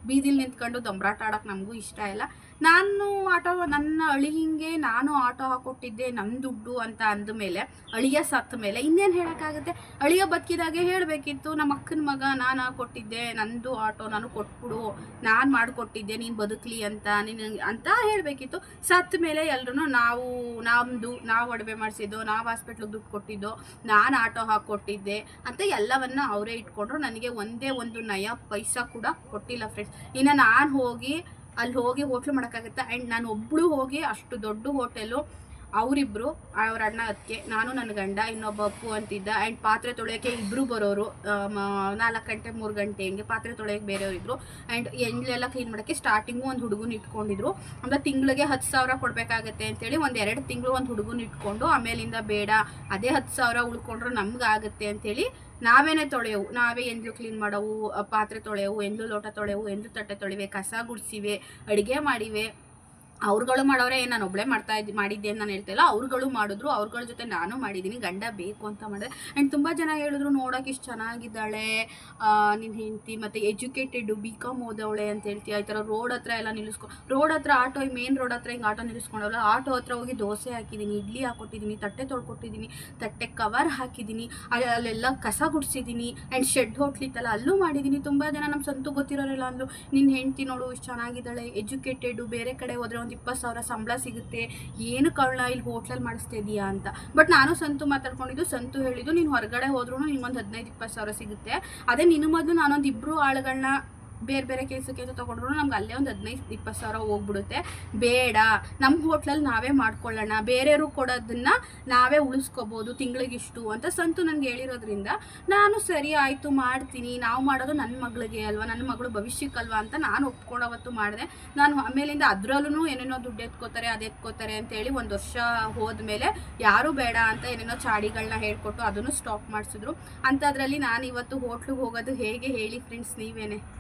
ಬೀದಿಲಿ ನಿಂತ್ಕೊಂಡು ದೊಂಬರಾಟ ಆಡೋಕೆ ನಮಗೂ ಇಷ್ಟ ಇಲ್ಲ. ನಾನು ಆಟೋ, ನನ್ನ ಅಳಿಯಂಗೆ ನಾನು ಆಟೋ ಹಾಕೊಟ್ಟಿದ್ದೆ ನನ್ನ ದುಡ್ಡು ಅಂತ ಅಂದ ಮೇಲೆ, ಅಳಿಯ ಸತ್ತ ಮೇಲೆ ಇನ್ನೇನು ಹೇಳೋಕ್ಕಾಗುತ್ತೆ? ಅಳಿಯ ಬದುಕಿದಾಗೆ ಹೇಳಬೇಕಿತ್ತು, ನಮ್ಮ ಅಕ್ಕನ ಮಗ ನಾನು ಹಾಕೊಟ್ಟಿದ್ದೆ, ನಂದು ಆಟೋ ನಾನು ಕೊಟ್ಬಿಡು, ನಾನು ಮಾಡಿಕೊಟ್ಟಿದ್ದೆ, ನೀನು ಬದುಕಲಿ ಅಂತ, ನೀನು ಅಂತ ಹೇಳಬೇಕಿತ್ತು. ಸತ್ತ ಮೇಲೆ ಎಲ್ಲರೂ ನಾವು ನಮ್ಮದು ನಾವು ಒಡವೆ ಮಾಡಿಸಿದ್ದು, ನಾವು ಹಾಸ್ಪಿಟ್ಲಿಗೆ ದುಡ್ಡು ಕೊಟ್ಟಿದ್ದು, ನಾನು ಆಟೋ ಹಾಕ್ಕೊಟ್ಟಿದ್ದೆ ಅಂತ ಎಲ್ಲವನ್ನ ಅವರೇ ಇಟ್ಕೊಂಡ್ರು. ನನಗೆ ಒಂದೇ ಒಂದು ನಯ, ಪೈಸಾ ಕೂಡ ಕೊಟ್ಟಿಲ್ಲ ಫ್ರೆಂಡ್ಸ್ ಇನ್ನು ನಾನು ಹೋಗಿ ಅಲ್ಲಿ ಹೋಗಿ ಹೋಟ್ಲು ಮಾಡೋಕ್ಕಾಗುತ್ತೆ? ಆ್ಯಂಡ್ ನಾನು ಒಬ್ಬಳು ಹೋಗಿ ಅಷ್ಟು ದೊಡ್ಡ ಹೋಟೆಲು ಅವರಿಬ್ಬರು ಅವ್ರ ಅಣ್ಣ ಅದಕ್ಕೆ ನಾನು ನನ್ನ ಗಂಡ, ಇನ್ನೊಬ್ಬ ಅಪ್ಪು ಅಂತಿದ್ದ ಆ್ಯಂಡ್ ಪಾತ್ರೆ ತೊಳೆಯೋಕ್ಕೆ ಇಬ್ಬರು ಬರೋರು ನಾಲ್ಕು ಗಂಟೆ, ಮೂರು ಗಂಟೆ ಹಿಂಗೆ ಪಾತ್ರೆ ತೊಳೆಯೋಕ್ಕೆ ಬೇರೆಯವರಿದ್ರು ಆ್ಯಂಡ್ ಎಂಡ್ಲೆಲ್ಲ ಕ್ಲೀನ್ ಮಾಡೋಕ್ಕೆ ಸ್ಟಾರ್ಟಿಂಗು ಒಂದು ಹುಡುಗನ ಇಟ್ಕೊಂಡಿದ್ರು. ಅಂದರೆ ತಿಂಗಳಿಗೆ ಹತ್ತು ಸಾವಿರ ಕೊಡಬೇಕಾಗತ್ತೆ ಅಂತೇಳಿ ಒಂದು ಎರಡು ತಿಂಗಳು ಒಂದು ಹುಡುಗನ ಇಟ್ಕೊಂಡು, ಆಮೇಲಿಂದ ಬೇಡ, ಅದೇ ಹತ್ತು ಸಾವಿರ ಉಳ್ಕೊಂಡ್ರೆ ನಮಗಾಗತ್ತೆ ಅಂತೇಳಿ ನಾವೇನೆ ತೊಳೆಯವು, ನಾವೇ ಎಂದ್ಲು ಕ್ಲೀನ್ ಮಾಡೋವು, ಪಾತ್ರೆ ತೊಳೆಯವು ಎಂದು ಲೋಟ ತೊಳೆಯವು ಎಂದು ತಟ್ಟೆ ತೊಳಿವೆ, ಕಸ ಗುಡಿಸಿವೆ, ಅಡುಗೆ ಮಾಡಿವೆ. ಅವ್ರುಗಳು ಮಾಡೋರೆ ನಾನು ಒಬ್ಬಳೇ ಮಾಡ್ತಾ ಇದ್ದೆ ಮಾಡಿದ್ದೆ ಅಂತ ನಾನು ಹೇಳ್ತಾ ಇಲ್ಲ. ಅವ್ರುಗಳು ಮಾಡಿದ್ರು, ಅವ್ರುಗಳ ಜೊತೆ ನಾನು ಮಾಡಿದ್ದೀನಿ ಗಂಡ ಬೇಕು ಅಂತ ಮಾಡಿದೆ. ಆ್ಯಂಡ್ ತುಂಬ ಜನ ಹೇಳಿದ್ರು, ನೋಡೋಕೆ ಇಷ್ಟು ಚೆನ್ನಾಗಿದ್ದಾಳೆ ನಿನ್ನ ಹೆಂಡತಿ, ಮತ್ತು ಎಜುಕೇಟೆಡು ಬಿ ಕಾಮ್ ಓದವಳೆ ಅಂತ ಹೇಳ್ತೀಯ, ಈ ಥರ ರೋಡ್ ಹತ್ರ ಎಲ್ಲ ನಿಲ್ಲಿಸ್ಕೊ, ರೋಡ್ ಹತ್ರ ಆಟೋ ಮೇನ್ ರೋಡ್ ಹತ್ರ ಹಿಂಗೆ ಆಟೋ ನಿಲ್ಲಿಸ್ಕೊಂಡವಲ್ಲ ಆಟೋ ಹತ್ರ ಹೋಗಿ ದೋಸೆ ಹಾಕಿದ್ದೀನಿ ಇಡ್ಲಿ ಹಾಕೊಟ್ಟಿದ್ದೀನಿ ತಟ್ಟೆ ತೊಳ್ಕೊಟ್ಟಿದ್ದೀನಿ ತಟ್ಟೆ ಕವರ್ ಹಾಕಿದ್ದೀನಿ ಅಲ್ಲಿ ಅಲ್ಲೆಲ್ಲ ಕಸ ಗುಡಿಸಿದ್ದೀನಿ ಆ್ಯಂಡ್ ಶೆಡ್ ಹೋಟ್ಲಿತ್ತಲ್ಲ, ಅಲ್ಲೂ ಮಾಡಿದ್ದೀನಿ ತುಂಬ ಜನ ನಮ್ಮ ಸಂತು ಗೊತ್ತಿರೋರಿಲ್ಲ ಅಂದರು ನಿನ್ನ ಹೆಂಡ್ತಿ ನೋಡು, ಇಷ್ಟು ಚೆನ್ನಾಗಿದ್ದಾಳೆ, ಎಜುಕೇಟೆಡು, ಬೇರೆ ಕಡೆ ಹೋದ್ರೆ ಒಂದು ಇಪ್ಪತ್ತು ಸಾವಿರ ಸಂಬಳ ಸಿಗುತ್ತೆ. ಏನು ಕಳ್ಳ ಇಲ್ಲಿ ಹೋಟ್ಲಲ್ಲಿ ಮಾಡಿಸ್ತಾ ಇದೀಯಾ ಅಂತ. ಬಟ್ ನಾನು ಸಂತು ಮಾತಾಡ್ಕೊಂಡಿದ್ದು, ಸಂತು ಹೇಳಿದ್ದು ನೀನು ಹೊರಗಡೆ ಹೋದ್ರೂ ನಿಮ್ಗೊಂದು ಹದಿನೈದು ಇಪ್ಪತ್ತು ಸಾವಿರ ಸಿಗುತ್ತೆ. ಅದೇ ನಿನ್ನ ಮೊದಲು ನಾನೊಂದು ಇಬ್ಬರು ಆಳುಗಳನ್ನ ಬೇರೆ ಬೇರೆ ಕೆಲಸಕ್ಕೆ ಅಂತ ತೊಗೊಂಡ್ರು ನಮ್ಗೆ ಅಲ್ಲೇ ಒಂದು ಹದಿನೈದು, ಇಪ್ಪತ್ತು ಸಾವಿರ ಹೋಗ್ಬಿಡುತ್ತೆ. ಬೇಡ ನಮ್ಮ ಹೋಟ್ಲಲ್ಲಿ ನಾವೇ ಮಾಡ್ಕೊಳ್ಳೋಣ. ಬೇರೆಯವರು ಕೊಡೋದನ್ನ ನಾವೇ ಉಳಿಸ್ಕೋಬೋದು ತಿಂಗಳಿಗಿಷ್ಟು ಅಂತ ಸಂತು ನನಗೆ ಹೇಳಿರೋದ್ರಿಂದ ನಾನು ಸರಿ ಆಯಿತು, ಮಾಡ್ತೀನಿ. ನಾವು ಮಾಡೋದು ನನ್ನ ಮಗಳಿಗೆ ಅಲ್ವಾ? ನನ್ನ ಮಗಳು ಭವಿಷ್ಯಕ್ಕಲ್ವಾ ಅಂತ ನಾನು ಒಪ್ಕೊಂಡವತ್ತು ಮಾಡಿದೆ. ನಾನು ಆಮೇಲಿಂದ ಅದರಲ್ಲೂ ಏನೇನೋ ದುಡ್ಡು ಎತ್ಕೋತಾರೆ, ಅದು ಎತ್ಕೋತಾರೆ ಅಂತೇಳಿ ಒಂದು ವರ್ಷ ಹೋದ್ಮೇಲೆ ಯಾರೂ ಬೇಡ ಅಂತ ಏನೇನೋ ಚಾಡಿಗಳನ್ನ ಹೇಳ್ಕೊಟ್ಟು ಅದನ್ನು ಸ್ಟಾಪ್ ಮಾಡಿಸಿದ್ರು. ಅಂಥದ್ರಲ್ಲಿ ನಾನು ಇವತ್ತು ಹೋಟ್ಲಿಗೆ ಹೋಗೋದು ಹೇಗೆ ಹೇಳಿ ಫ್ರೆಂಡ್ಸ್ ನೀವೇನೆ?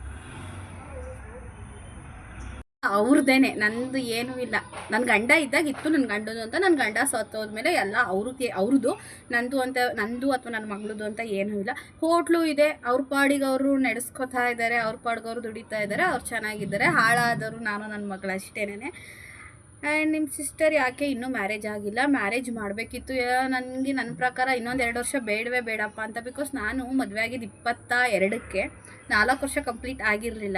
ಅವ್ರದ್ದೇನೆ, ನಂದು ಏನೂ ಇಲ್ಲ. ನನ್ನ ಗಂಡ ಇದ್ದಾಗ ಇತ್ತು ನನ್ನ ಗಂಡದು ಅಂತ ನನ್ನ ಗಂಡ ಸತ್ತೋದ್ಮೇಲೆ ಎಲ್ಲ ಅವ್ರಿಗೆ, ಅವ್ರದ್ದು, ನಂದು ಅಂತ, ನಂದು ಅಥವಾ ನನ್ನ ಮಗಳದು ಅಂತ ಏನೂ ಇಲ್ಲ. ಹೋಟ್ಲು ಇದೆ, ಅವ್ರ ಪಾಡಿಗೆ ಅವರು ನಡೆಸ್ಕೊತಾ ಇದ್ದಾರೆ, ಅವ್ರ ಪಾಡಿಗೆ ಅವರು ದುಡಿತಾ ಇದ್ದಾರೆ, ಅವ್ರು ಚೆನ್ನಾಗಿದ್ದಾರೆ. ಹಾಳಾದವರು ನಾನು ನನ್ನ ಮಗಳು ಅಷ್ಟೇನೆ ಆ್ಯಂಡ್ ನಿಮ್ಮ ಸಿಸ್ಟರ್ ಯಾಕೆ ಇನ್ನೂ ಮ್ಯಾರೇಜ್ ಆಗಿಲ್ಲ? ಮ್ಯಾರೇಜ್ ಮಾಡಬೇಕಿತ್ತು. ನನಗೆ ನನ್ನ ಪ್ರಕಾರ ಇನ್ನೊಂದು ಎರಡು ವರ್ಷ ಬೇಡವೇ ಬೇಡಪ್ಪ ಅಂತ ಬಿಕಾಸ್ ನಾನು ಮದುವೆ ಆಗಿದ್ದು ಇಪ್ಪತ್ತ ಎರಡಕ್ಕೆ ನಾಲ್ಕು ವರ್ಷ ಕಂಪ್ಲೀಟ್ ಆಗಿರಲಿಲ್ಲ.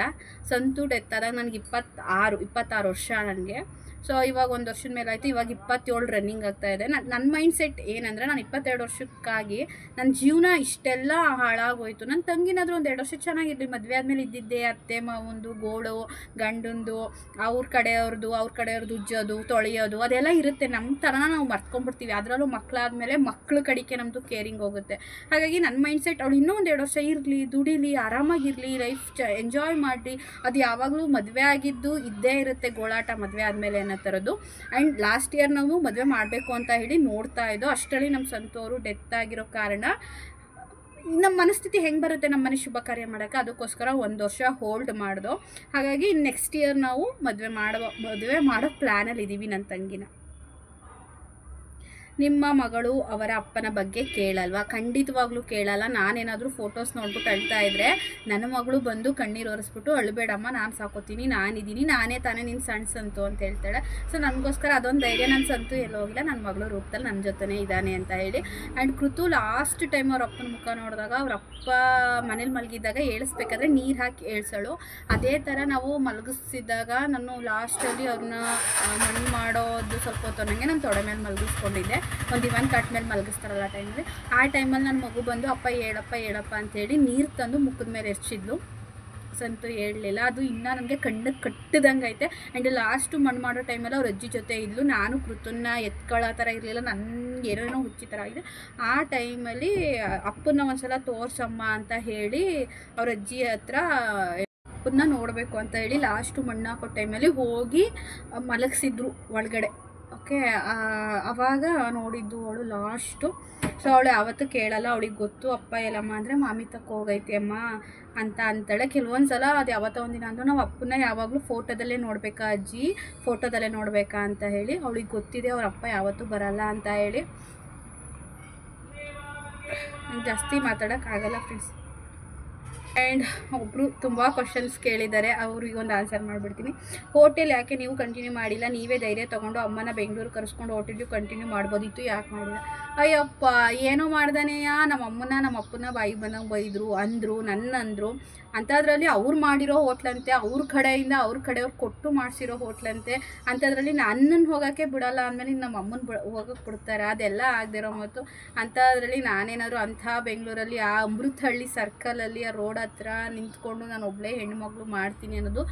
ಸಂತು ಡೆತ್ ಆದಾಗ ನನಗೆ ಇಪ್ಪತ್ತಾರು ಇಪ್ಪತ್ತಾರು ವರ್ಷ ನನಗೆ ಸೊ ಇವಾಗ ಒಂದು ವರ್ಷದ ಮೇಲೆ ಆಯಿತು. ಇವಾಗ ಇಪ್ಪತ್ತೇಳು ರನ್ನಿಂಗ್ ಆಗ್ತಾ ಇದೆ. ನನ್ನ ನನ್ನ ಮೈಂಡ್ ಸೆಟ್ ಏನಂದರೆ ನಾನು ಇಪ್ಪತ್ತೆರಡು ವರ್ಷಕ್ಕಾಗಿ ನನ್ನ ಜೀವನ ಇಷ್ಟೆಲ್ಲ ಹಾಳಾಗೋಯ್ತು. ನನ್ನ ತಂಗಿನಾದರೂ ಒಂದು ಎರಡು ವರ್ಷ ಚೆನ್ನಾಗಿರಲಿ. ಮದುವೆ ಆದಮೇಲೆ ಇದ್ದಿದ್ದೆ, ಅತ್ತೆ, ಮಾವಂದು, ಗೋಳು, ಗಂಡಂದು, ಅವ್ರ ಕಡೆಯವ್ರದ್ದು ಅವ್ರ ಕಡೆಯವ್ರದ್ದು ಉಜ್ಜೋದು, ತೊಳೆಯೋದು, ಅದೆಲ್ಲ ಇರುತ್ತೆ. ನಮ್ಮ ಥರನ ನಾವು ಮರ್ತ್ಕೊಂಡ್ಬಿಡ್ತೀವಿ. ಅದರಲ್ಲೂ ಮಕ್ಕಳಾದ್ಮೇಲೆ ಮಕ್ಕಳ ಕಡೆಗೆ ನಮ್ಮದು ಕೇರಿಂಗ್ ಹೋಗುತ್ತೆ. ಹಾಗಾಗಿ ನನ್ನ ಮೈಂಡ್ ಸೆಟ್ ಅವಳು ಇನ್ನೂ ಒಂದು ಎರಡು ವರ್ಷ ಇರಲಿ, ದುಡಿಲಿ, ಆರಾಮಾಗಿರಲಿ ಲೈಫ್ ಚ ಎಂಜಾಯ್ ಮಾಡಿ ಅದು ಯಾವಾಗಲೂ ಮದುವೆ ಆಗಿದ್ದು ಇದ್ದೇ ಇರುತ್ತೆ. ಗೋಳಾಟ ಮದುವೆ ಆದಮೇಲೆ ಅನ್ನೋ ಥರದ್ದು. ಆ್ಯಂಡ್ ಲಾಸ್ಟ್ ಇಯರ್ ನಾವು ಮದುವೆ ಮಾಡಬೇಕು ಅಂತ ಹೇಳಿ ನೋಡ್ತಾ ಇದ್ದೋ ಅಷ್ಟರಲ್ಲಿ ನಮ್ಮ ಸಂತೋರು ಡೆತ್ ಆಗಿರೋ ಕಾರಣ, ನಮ್ಮ ಮನಸ್ಥಿತಿ ಹೆಂಗೆ ಬರುತ್ತೆ ನಮ್ಮ ಮನೆ ಶುಭ ಕಾರ್ಯ ಮಾಡೋಕ್ಕೆ ಅದಕ್ಕೋಸ್ಕರ ಒಂದು ವರ್ಷ ಹೋಲ್ಡ್ ಮಾಡ್ದೋ. ಹಾಗಾಗಿ ನೆಕ್ಸ್ಟ್ ಇಯರ್ ನಾವು ಮದುವೆ ಮಾಡೋ ಮದುವೆ ಮಾಡೋ ಪ್ಲ್ಯಾನಲ್ಲಿ ಇದ್ದೀವಿ ನನ್ನ ತಂಗಿನ. ನಿಮ್ಮ ಮಗಳು ಅವರ ಅಪ್ಪನ ಬಗ್ಗೆ ಕೇಳಲ್ವಾ? ಖಂಡಿತವಾಗ್ಲೂ ಕೇಳಲ್ಲ. ನಾನೇನಾದರೂ ಫೋಟೋಸ್ ನೋಡ್ಬಿಟ್ಟು ಅಳ್ತಾ ಇದ್ರೆ ನನ್ನ ಮಗಳು ಬಂದು ಕಣ್ಣೀರು ಒರೆಸ್ಬಿಟ್ಟು ಅಳಬೇಡಮ್ಮ ನಾನು ಸಾಕೋತೀನಿ, ನಾನಿದ್ದೀನಿ, ನಾನೇ ತಾನೇ ನಿನ್ನ ಸಣ್ಣ ಸಂತು ಅಂತ ಹೇಳ್ತಾಳೆ. ಸೊ ನನಗೋಸ್ಕರ ಅದೊಂದು ಧೈರ್ಯ ನನ್ನ ಸಂತು ಎಲ್ಲೋ ಹೋಗಿಲ್ಲ ನನ್ನ ಮಗಳು ರೂಪದಲ್ಲಿ ನನ್ನ ಜೊತೆನೇ ಇದ್ದಾನೆ ಅಂತ ಹೇಳಿ. ಆ್ಯಂಡ್ ಕೃತು ಲಾಸ್ಟ್ ಟೈಮ್ ಅವ್ರ ಅಪ್ಪನ ಮುಖ ನೋಡಿದಾಗ ಅವ್ರ ಅಪ್ಪ ಮನೇಲಿ ಮಲಗಿದ್ದಾಗ ಏಳಿಸ್ಬೇಕಾದ್ರೆ ನೀರು ಹಾಕಿ ಏಳ್ಸೋಳು. ಅದೇ ಥರ ನಾವು ಮಲಗಿಸಿದಾಗ ನಾನು ಲಾಸ್ಟಲ್ಲಿ ಅವ್ರನ್ನ ಮಣ್ಣು ಮಾಡೋದು ಸ್ವಲ್ಪ ಹೊತ್ತು ನನಗೆ ನಾನು ತೊಡೆ ಮೇಲೆ ಮಲಗಿಸ್ಕೊಂಡಿದ್ದೆ. ಒಂದು ಇವನ್ ಕಟ್ ಮೇಲೆ ಮಲಗಿಸ್ತಾರಲ್ಲ ಆ ಟೈಮಲ್ಲಿ ಆ ಟೈಮಲ್ಲಿ ನನ್ನ ಮಗು ಬಂದು, ಅಪ್ಪ, ಹೇಳಪ್ಪ ಹೇಳಪ್ಪ ಅಂತೇಳಿ ನೀರು ತಂದು ಮುಖದ ಮೇಲೆ ಎರ್ಚಿದ್ಲು ಸಂತು ಹೇಳಲಿಲ್ಲ. ಅದು ಇನ್ನೂ ನನಗೆ ಕಣ್ಣು ಕಟ್ಟಿದಂಗೆ ಐತೆ. ಆ್ಯಂಡ್ ಲಾಸ್ಟು ಮಣ್ಣು ಮಾಡೋ ಟೈಮಲ್ಲಿ ಅವ್ರ ಅಜ್ಜಿ ಜೊತೆ ಇದ್ಲು. ನಾನು ಕೃತನ್ನ ಎತ್ಕೊಳ್ಳೋ ಥರ ಇರಲಿಲ್ಲ. ನನಗೆ ಏನೇನೋ ಹುಚ್ಚಿ ಥರ ಆಗಿದೆ. ಆ ಟೈಮಲ್ಲಿ ಅಪ್ಪನ್ನ ಒಂದ್ಸಲ ತೋರ್ಸಮ್ಮ ಅಂತ ಹೇಳಿ ಅವ್ರ ಅಜ್ಜಿ ಹತ್ರ ಅಪ್ಪನ್ನ ನೋಡಬೇಕು ಅಂತ ಹೇಳಿ ಲಾಸ್ಟು ಮಣ್ಣು ಹಾಕೋ ಟೈಮಲ್ಲಿ ಹೋಗಿ ಮಲಗಿಸಿದ್ರು ಒಳಗಡೆ. ಓಕೆ ಅವಾಗ ನೋಡಿದ್ದು ಅವಳು ಲಾಸ್ಟು ಸೊ ಅವಳು ಯಾವತ್ತೂ ಕೇಳಲ್ಲ, ಅವಳಿಗೆ ಗೊತ್ತು, ಅಪ್ಪ ಎಲ್ಲಮ್ಮ ಅಂದರೆ ಮಾಮಿ ತಕ್ಕ ಹೋಗೈತಿ ಅಮ್ಮ ಅಂತ ಅಂತಾಳೆ. ಕೆಲವೊಂದು ಸಲ ಅದು ಯಾವತ್ತೋ ಒಂದಿನ ಅಂದರೂ ನಾವು ಅಪ್ಪನ ಯಾವಾಗಲೂ ಫೋಟೋದಲ್ಲೇ ನೋಡಬೇಕಾ ಅಜ್ಜಿ? ಫೋಟೋದಲ್ಲೇ ನೋಡಬೇಕಾ ಅಂತ ಹೇಳಿ, ಅವಳಿಗೆ ಗೊತ್ತಿದೆ, ಅವ್ರ ಅಪ್ಪ ಯಾವತ್ತೂ ಬರಲ್ಲ ಅಂತ ಹೇಳಿ. ಜಾಸ್ತಿ ಮಾತಾಡೋಕ್ಕಾಗಲ್ಲ ಫ್ರೆಂಡ್ಸ್ ಆ್ಯಂಡ್ ಒಬ್ಬರು ತುಂಬ ಕ್ವಶನ್ಸ್ ಕೇಳಿದ್ದಾರೆ ಅವ್ರಿಗೆ ಒಂದು ಆನ್ಸರ್ ಮಾಡಿಬಿಡ್ತೀನಿ. ಹೋಟೆಲ್ ಯಾಕೆ ನೀವು ಕಂಟಿನ್ಯೂ ಮಾಡಿಲ್ಲ? ನೀವೇ ಧೈರ್ಯ ತೊಗೊಂಡು ಅಮ್ಮನ ಬೆಂಗಳೂರು ಕರೆಸ್ಕೊಂಡು ಹೋಟೆಲ್ಗೆ ಕಂಟಿನ್ಯೂ ಮಾಡ್ಬೋದಿತ್ತು, ಯಾಕೆ ಮಾಡಿಲ್ಲ? ಅಯ್ಯಪ್ಪ, ಏನೋ ಮಾಡ್ದಾನೆಯಾ? ನಮ್ಮ ಅಮ್ಮನ, ನಮ್ಮ ಅಪ್ಪನ ಬಾಯಿ ಬಂದಂಗೆ ಬೈದರು, ಅಂದರು ನನ್ನ ಅಂದರು ಅಂಥದ್ರಲ್ಲಿ ಅವ್ರು ಮಾಡಿರೋ ಹೋಟ್ಲಂತೆ, ಅವ್ರ ಕಡೆಯಿಂದ ಅವ್ರ ಕಡೆಯವ್ರು ಕೊಟ್ಟು ಮಾಡಿಸಿರೋ ಹೋಟ್ಲಂತೆ. ಅಂಥದ್ರಲ್ಲಿ ನನ್ನನ್ನು ಹೋಗೋಕ್ಕೆ ಬಿಡಲ್ಲ ಅಂದಮೇಲೆ ನಮ್ಮ ಅಮ್ಮನ ಬಿಡ ಹೋಗೋಕ್ಕೆ ಕೊಡ್ತಾರೆ ಅದೆಲ್ಲ ಆಗದಿರೋ ಮತ್ತು ಅಂಥದ್ರಲ್ಲಿ ನಾನೇನಾದ್ರು ಅಂಥ ಬೆಂಗಳೂರಲ್ಲಿ ಆ ಅಮೃತಹಳ್ಳಿ ಸರ್ಕಲಲ್ಲಿ ಆ ರೋಡ್ ಹತ್ರ ನಿಂತ್ಕೊಂಡು ನಾನು ಒಬ್ಬಳೇ ಹೆಣ್ಮಗಳು ಮಾಡ್ತೀನಿ ಅನ್ನೋದು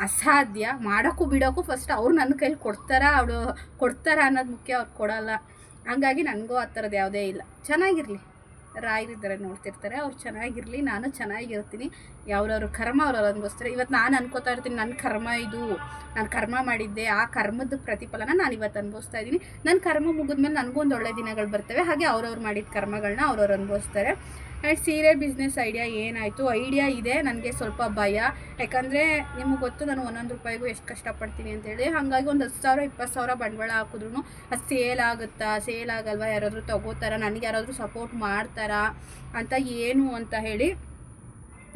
ಅಸಾಧ್ಯ. ಮಾಡೋಕ್ಕೂ ಬಿಡೋಕ್ಕೂ ಫಸ್ಟ್ ಅವ್ರು ನನ್ನ ಕೈಲಿ ಕೊಡ್ತಾರ? ಅವಳು ಕೊಡ್ತಾರ ಅನ್ನೋದು ಮುಖ್ಯ ಅವ್ರು ಕೊಡೋಲ್ಲ. ಹಂಗಾಗಿ ನನಗೂ ಆ ಥರದ್ದು ಯಾವುದೇ ಇಲ್ಲ. ಚೆನ್ನಾಗಿರಲಿ. ರಾಯರಿದ್ದಾರೆ ನೋಡ್ತಿರ್ತಾರೆ. ಅವ್ರು ಚೆನ್ನಾಗಿರಲಿ. ನಾನು ಚೆನ್ನಾಗಿರ್ತೀನಿ. ಯಾವ್ರವ್ರ ಕರ್ಮ ಅವ್ರವ್ರು ಅನ್ಭವಿಸ್ತಾರೆ. ಇವತ್ತು ನಾನು ಅನ್ಕೋತಾ ಇರ್ತೀನಿ ನನ್ನ ಕರ್ಮ ಇದು. ನಾನು ಕರ್ಮ ಮಾಡಿದ್ದೆ. ಆ ಕರ್ಮದ ಪ್ರತಿಫಲನ ನಾನು ಇವತ್ತು ಅನುಭವಿಸ್ತಾ ಇದ್ದೀನಿ. ನನ್ನ ಕರ್ಮ ಮುಗಿದ್ಮೇಲೆ ನನಗೂ ಒಂದು ಒಳ್ಳೆ ದಿನಗಳು ಬರ್ತವೆ. ಹಾಗೆ ಅವ್ರವ್ರು ಮಾಡಿದ ಕರ್ಮಗಳನ್ನ ಅವ್ರವ್ರು ಅನುಭವಿಸ್ತಾರೆ. ಆ್ಯಂಡ್ ಸೀರೆ ಬಿಸ್ನೆಸ್ ಐಡಿಯಾ ಏನಾಯಿತು? ಐಡಿಯಾ ಇದೆ, ನನಗೆ ಸ್ವಲ್ಪ ಭಯ. ಯಾಕಂದರೆ ನಿಮಗೆ ಗೊತ್ತು, ನಾನು ಒಂದೊಂದು ರೂಪಾಯಿಗೂ ಎಷ್ಟು ಕಷ್ಟಪಡ್ತೀನಿ ಅಂತೇಳಿ. ಹಾಗಾಗಿ ಒಂದು ಹತ್ತು ಸಾವಿರ ಇಪ್ಪತ್ತು ಸಾವಿರ ಬಂಡವಾಳ ಹಾಕಿದ್ರು ಅದು ಸೇಲ್ ಆಗುತ್ತಾ? ಸೇಲ್ ಆಗಲ್ವಾ? ಯಾರಾದರೂ ತಗೋತಾರಾ? ನನಗೆ ಯಾರಾದರೂ ಸಪೋರ್ಟ್ ಮಾಡ್ತಾರಾ ಅಂತ ಏನು ಅಂತ ಹೇಳಿ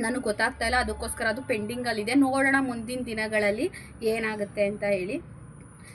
ನನಗೆ ಗೊತ್ತಾಗ್ತಾ ಇಲ್ಲ. ಅದಕ್ಕೋಸ್ಕರ ಅದು ಪೆಂಡಿಂಗಲ್ಲಿದೆ ನೋಡೋಣ ಮುಂದಿನ ದಿನಗಳಲ್ಲಿ ಏನಾಗುತ್ತೆ ಅಂತ ಹೇಳಿ.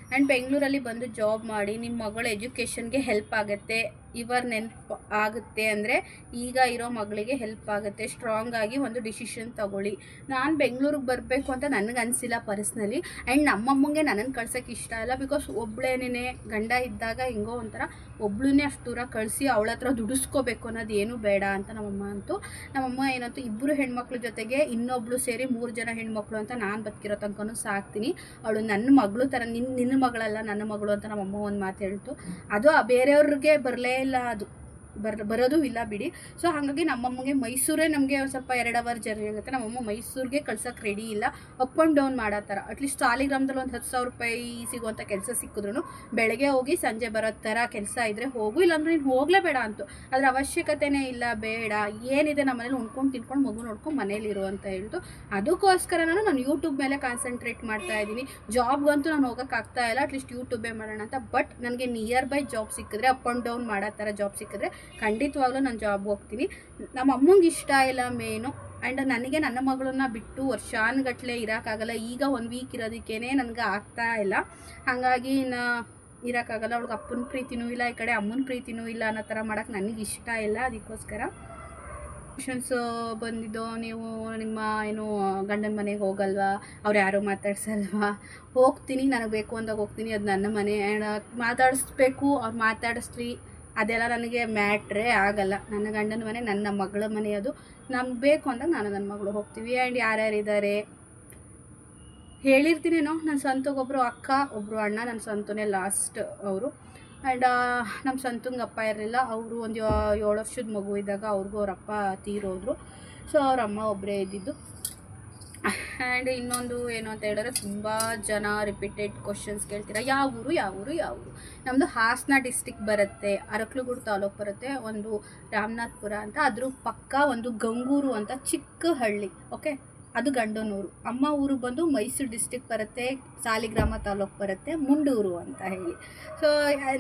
ಆ್ಯಂಡ್ ಬೆಂಗಳೂರಲ್ಲಿ ಬಂದು ಜಾಬ್ ಮಾಡಿ ನಿಮ್ಮ ಮಗಳ ಎಜುಕೇಷನ್ಗೆ ಹೆಲ್ಪ್ ಆಗುತ್ತೆ ಇವರ್ ನೆನಪು ಆಗುತ್ತೆ ಅಂದರೆ ಈಗ ಇರೋ ಮಗಳಿಗೆ ಹೆಲ್ಪ್ ಆಗುತ್ತೆ, ಸ್ಟ್ರಾಂಗ್ ಆಗಿ ಒಂದು ಡಿಸಿಷನ್ ತಗೊಳ್ಳಿ. ನಾನು ಬೆಂಗಳೂರಿಗೆ ಬರಬೇಕು ಅಂತ ನನಗೆ ಅನಿಸಿಲ್ಲ ಪರ್ಸ್ನಲಿ. ಆ್ಯಂಡ್ ನಮ್ಮಮ್ಮಂಗೆ ನನ್ನನ್ನು ಕಳ್ಸೋಕ್ಕೆ ಇಷ್ಟ ಇಲ್ಲ ಬಿಕಾಸ್ ಒಬ್ಳೇನೇ ಗಂಡ ಇದ್ದಾಗ ಹೆಂಗೋ ಒಂಥರ ಒಬ್ಳನ್ನೇ ಅಷ್ಟು ದೂರ ಕಳಿಸಿ ಅವಳ ಹತ್ರ ದುಡಿಸ್ಕೋಬೇಕು ಅನ್ನೋದು ಏನೂ ಬೇಡ ಅಂತ ನಮ್ಮಮ್ಮ ಅಂತು. ನಮ್ಮಮ್ಮ ಏನಂತು, ಇಬ್ಬರು ಹೆಣ್ಮಕ್ಳ ಜೊತೆಗೆ ಇನ್ನೊಬ್ಳು ಸೇರಿ ಮೂರು ಜನ ಹೆಣ್ಮಕ್ಳು ಅಂತ ನಾನು ಬದುಕಿರೋ ತನಕನೂ ಸಾಕ್ತೀನಿ. ಅವಳು ನನ್ನ ಮಗಳು ಥರ ನಿನ್ನ ನಿನ್ನ ಮಗಳಲ್ಲ ನನ್ನ ಮಗಳು ಅಂತ ನಮ್ಮಮ್ಮ ಒಂದು ಮಾತು ಹೇಳ್ತು. ಅದು ಬೇರೆಯವ್ರಿಗೆ ಬರಲೇ ಇಲ್ಲ ಅದು. ಬರ್, ಬರೋದು ಇಲ್ಲ ಬಿಡಿ. ಸೊ ಹಾಗಾಗಿ ನಮ್ಮಮ್ಮಗೆ ಮೈಸೂರೇ ನಮಗೆ ಸ್ವಲ್ಪ ಎರಡು ಅವರ್ ಜರ್ನಿ ಆಗುತ್ತೆ. ನಮ್ಮಮ್ಮ ಮೈಸೂರಿಗೆ ಕಳ್ಸೋಕೆ ರೆಡಿ ಇಲ್ಲ. ಅಪ್ ಆ್ಯಂಡ್ ಡೌನ್ ಮಾಡೋ ಥರ ಅಟ್ಲೀಸ್ಟ್ ಸಾಲಿಗ್ರಾಮದಲ್ಲಿ ಒಂದು ಹತ್ತು ಸಾವಿರ ರೂಪಾಯಿ ಸಿಗುವಂಥ ಕೆಲಸ ಸಿಕ್ಕಿದ್ರು ಬೆಳಗ್ಗೆ ಹೋಗಿ ಸಂಜೆ ಬರೋ ಥರ ಕೆಲಸ ಇದ್ದರೆ ಹೋಗು, ಇಲ್ಲಾಂದ್ರೆ ನೀನು ಹೋಗಲೇಬೇಡ ಅಂತು. ಅದರ ಅವಶ್ಯಕತೆನೇ ಇಲ್ಲ, ಬೇಡ. ಏನಿದೆ ನಮ್ಮ ಮನೇಲಿ ಉಣ್ಕೊಂಡು ತಿನ್ಕೊಂಡು ಮಗು ನೋಡ್ಕೊಂಡು ಮನೇಲಿರು ಅಂತ ಹೇಳ್ತು. ಅದಕ್ಕೋಸ್ಕರ ನಾನು ನಾನು ಯೂಟ್ಯೂಬ್ ಮೇಲೆ ಕಾನ್ಸಂಟ್ರೇಟ್ ಮಾಡ್ತಾ ಇದ್ದೀನಿ. ಜಾಬ್ಗಂತೂ ನಾನು ಹೋಗೋಕ್ಕಾಗ್ತಾ ಇಲ್ಲ. ಅಟ್ಲೀಸ್ಟ್ ಯೂಟ್ಯೂಬೇ ಮಾಡೋಣ ಅಂತ. ಬಟ್ ನನಗೆ ನಿಯರ್ ಬೈ ಜಾಬ್ ಸಿಕ್ಕಿದ್ರೆ ಅಪ್ ಆ್ಯಂಡ್ ಡೌನ್ ಮಾಡೋ ಥರ ಜಾಬ್ ಸಿಕ್ಕಿದ್ರೆ ಖಂಡಿತವಾಗ್ಲೂ ನಾನು ಜಾಬ್ಗೆ ಹೋಗ್ತೀನಿ. ನಮ್ಮ ಅಮ್ಮಂಗೆ ಇಷ್ಟ ಇಲ್ಲ ಮೇನು ಆ್ಯಂಡ್ ನನಗೆ ನನ್ನ ಮಗಳನ್ನ ಬಿಟ್ಟು ವರ್ಷಾನುಗಟ್ಲೆ ಇರೋಕ್ಕಾಗಲ್ಲ ಈಗ ಒಂದು ವೀಕ್ ಇರೋದಕ್ಕೇ ನನಗೆ ಆಗ್ತಾ ಇಲ್ಲ. ಹಾಗಾಗಿ ನಾ ಇರೋಕ್ಕಾಗಲ್ಲ ಅವ್ಳಿಗೆ ಅಪ್ಪನ ಪ್ರೀತಿನೂ ಇಲ್ಲ, ಈ ಕಡೆ ಅಮ್ಮನ ಪ್ರೀತಿನೂ ಇಲ್ಲ ಅನ್ನೋ ಥರ ಮಾಡೋಕ್ಕೆ ನನಗೆ ಇಷ್ಟ ಇಲ್ಲ ಅದಕ್ಕೋಸ್ಕರ. ಕ್ವಶನ್ಸ್ ಬಂದಿದ್ದು ನೀವು ನಿಮ್ಮ ಏನು ಗಂಡನ ಮನೆಗೆ ಹೋಗಲ್ವಾ? ಅವ್ರು ಯಾರೂ ಮಾತಾಡ್ಸಲ್ವಾ? ಹೋಗ್ತೀನಿ. ನನಗೆ ಬೇಕು ಅಂದಾಗ ಹೋಗ್ತೀನಿ. ಅದು ನನ್ನ ಮನೆ. ಆ್ಯಂಡ್ ಮಾತಾಡಿಸ್ಬೇಕು, ಅವ್ರು ಮಾತಾಡಿಸ್ರಿ ಅದೆಲ್ಲ ನನಗೆ ಮ್ಯಾಟ್ರೇ ಆಗಲ್ಲ. ನನ್ನ ಗಂಡನ ಮನೆ, ನನ್ನ ಮಗಳ ಮನೆ ಅದು. ನಮ್ಗೆ ಬೇಕು ಅಂದಾಗ ನಾನು ನನ್ನ ಮಗಳು ಹೋಗ್ತೀವಿ. ಆ್ಯಂಡ್ ಯಾರ್ಯಾರಿದ್ದಾರೆ? ಹೇಳಿರ್ತೀನೇನೋ? ನನ್ನ ಸ್ವಂತಗೊಬ್ಬರು ಅಕ್ಕ ಒಬ್ಬರು ಅಣ್ಣ ನನ್ನ ಸ್ವಂತನೇ ಲಾಸ್ಟ್ ಅವರು. ಆ್ಯಂಡ್ ನಮ್ಮ ಸ್ವಂತಂಗೆ ಅಪ್ಪ ಇರಲಿಲ್ಲ. ಅವರು ಒಂದು ಏಳು ವರ್ಷದ ಮಗು ಇದ್ದಾಗ ಅವ್ರಿಗೂ ಅವ್ರ ಅಪ್ಪ ತೀರೋದ್ರು. ಸೊ ಅವ್ರ ಅಮ್ಮ ಒಬ್ಬರೇ ಇದ್ದಿದ್ದು. ಆ್ಯಂಡ್ ಇನ್ನೊಂದು ಏನು ಅಂತ ಹೇಳಿದ್ರೆ ತುಂಬ ಜನ ರಿಪೀಟೆಡ್ ಕ್ವಶನ್ಸ್ ಕೇಳ್ತೀರಾ? ಯಾವ ಊರು ಯಾವ ಊರು ಯಾವ ಊರು? ನಮ್ಮದು ಹಾಸನ ಡಿಸ್ಟಿಕ್ ಬರುತ್ತೆ, ಅರಕಲಗೂಡು ತಾಲೂಕು ಬರುತ್ತೆ, ಒಂದು ರಾಮನಾಥ್ಪುರ ಅಂತ. ಅದ್ರ ಪಕ್ಕ ಒಂದು ಗಂಗೂರು ಅಂತ ಚಿಕ್ಕ ಹಳ್ಳಿ ಓಕೆ ಅದು ಗಂಡನೂರು. ಅಮ್ಮ ಊರು ಬಂದು ಮೈಸೂರು ಡಿಸ್ಟಿಕ್ ಬರುತ್ತೆ, ಸಾಲಿಗ್ರಾಮ ತಾಲೂಕು ಬರುತ್ತೆ, ಮುಂಡೂರು ಅಂತ ಹೇಳಿ. ಸೊ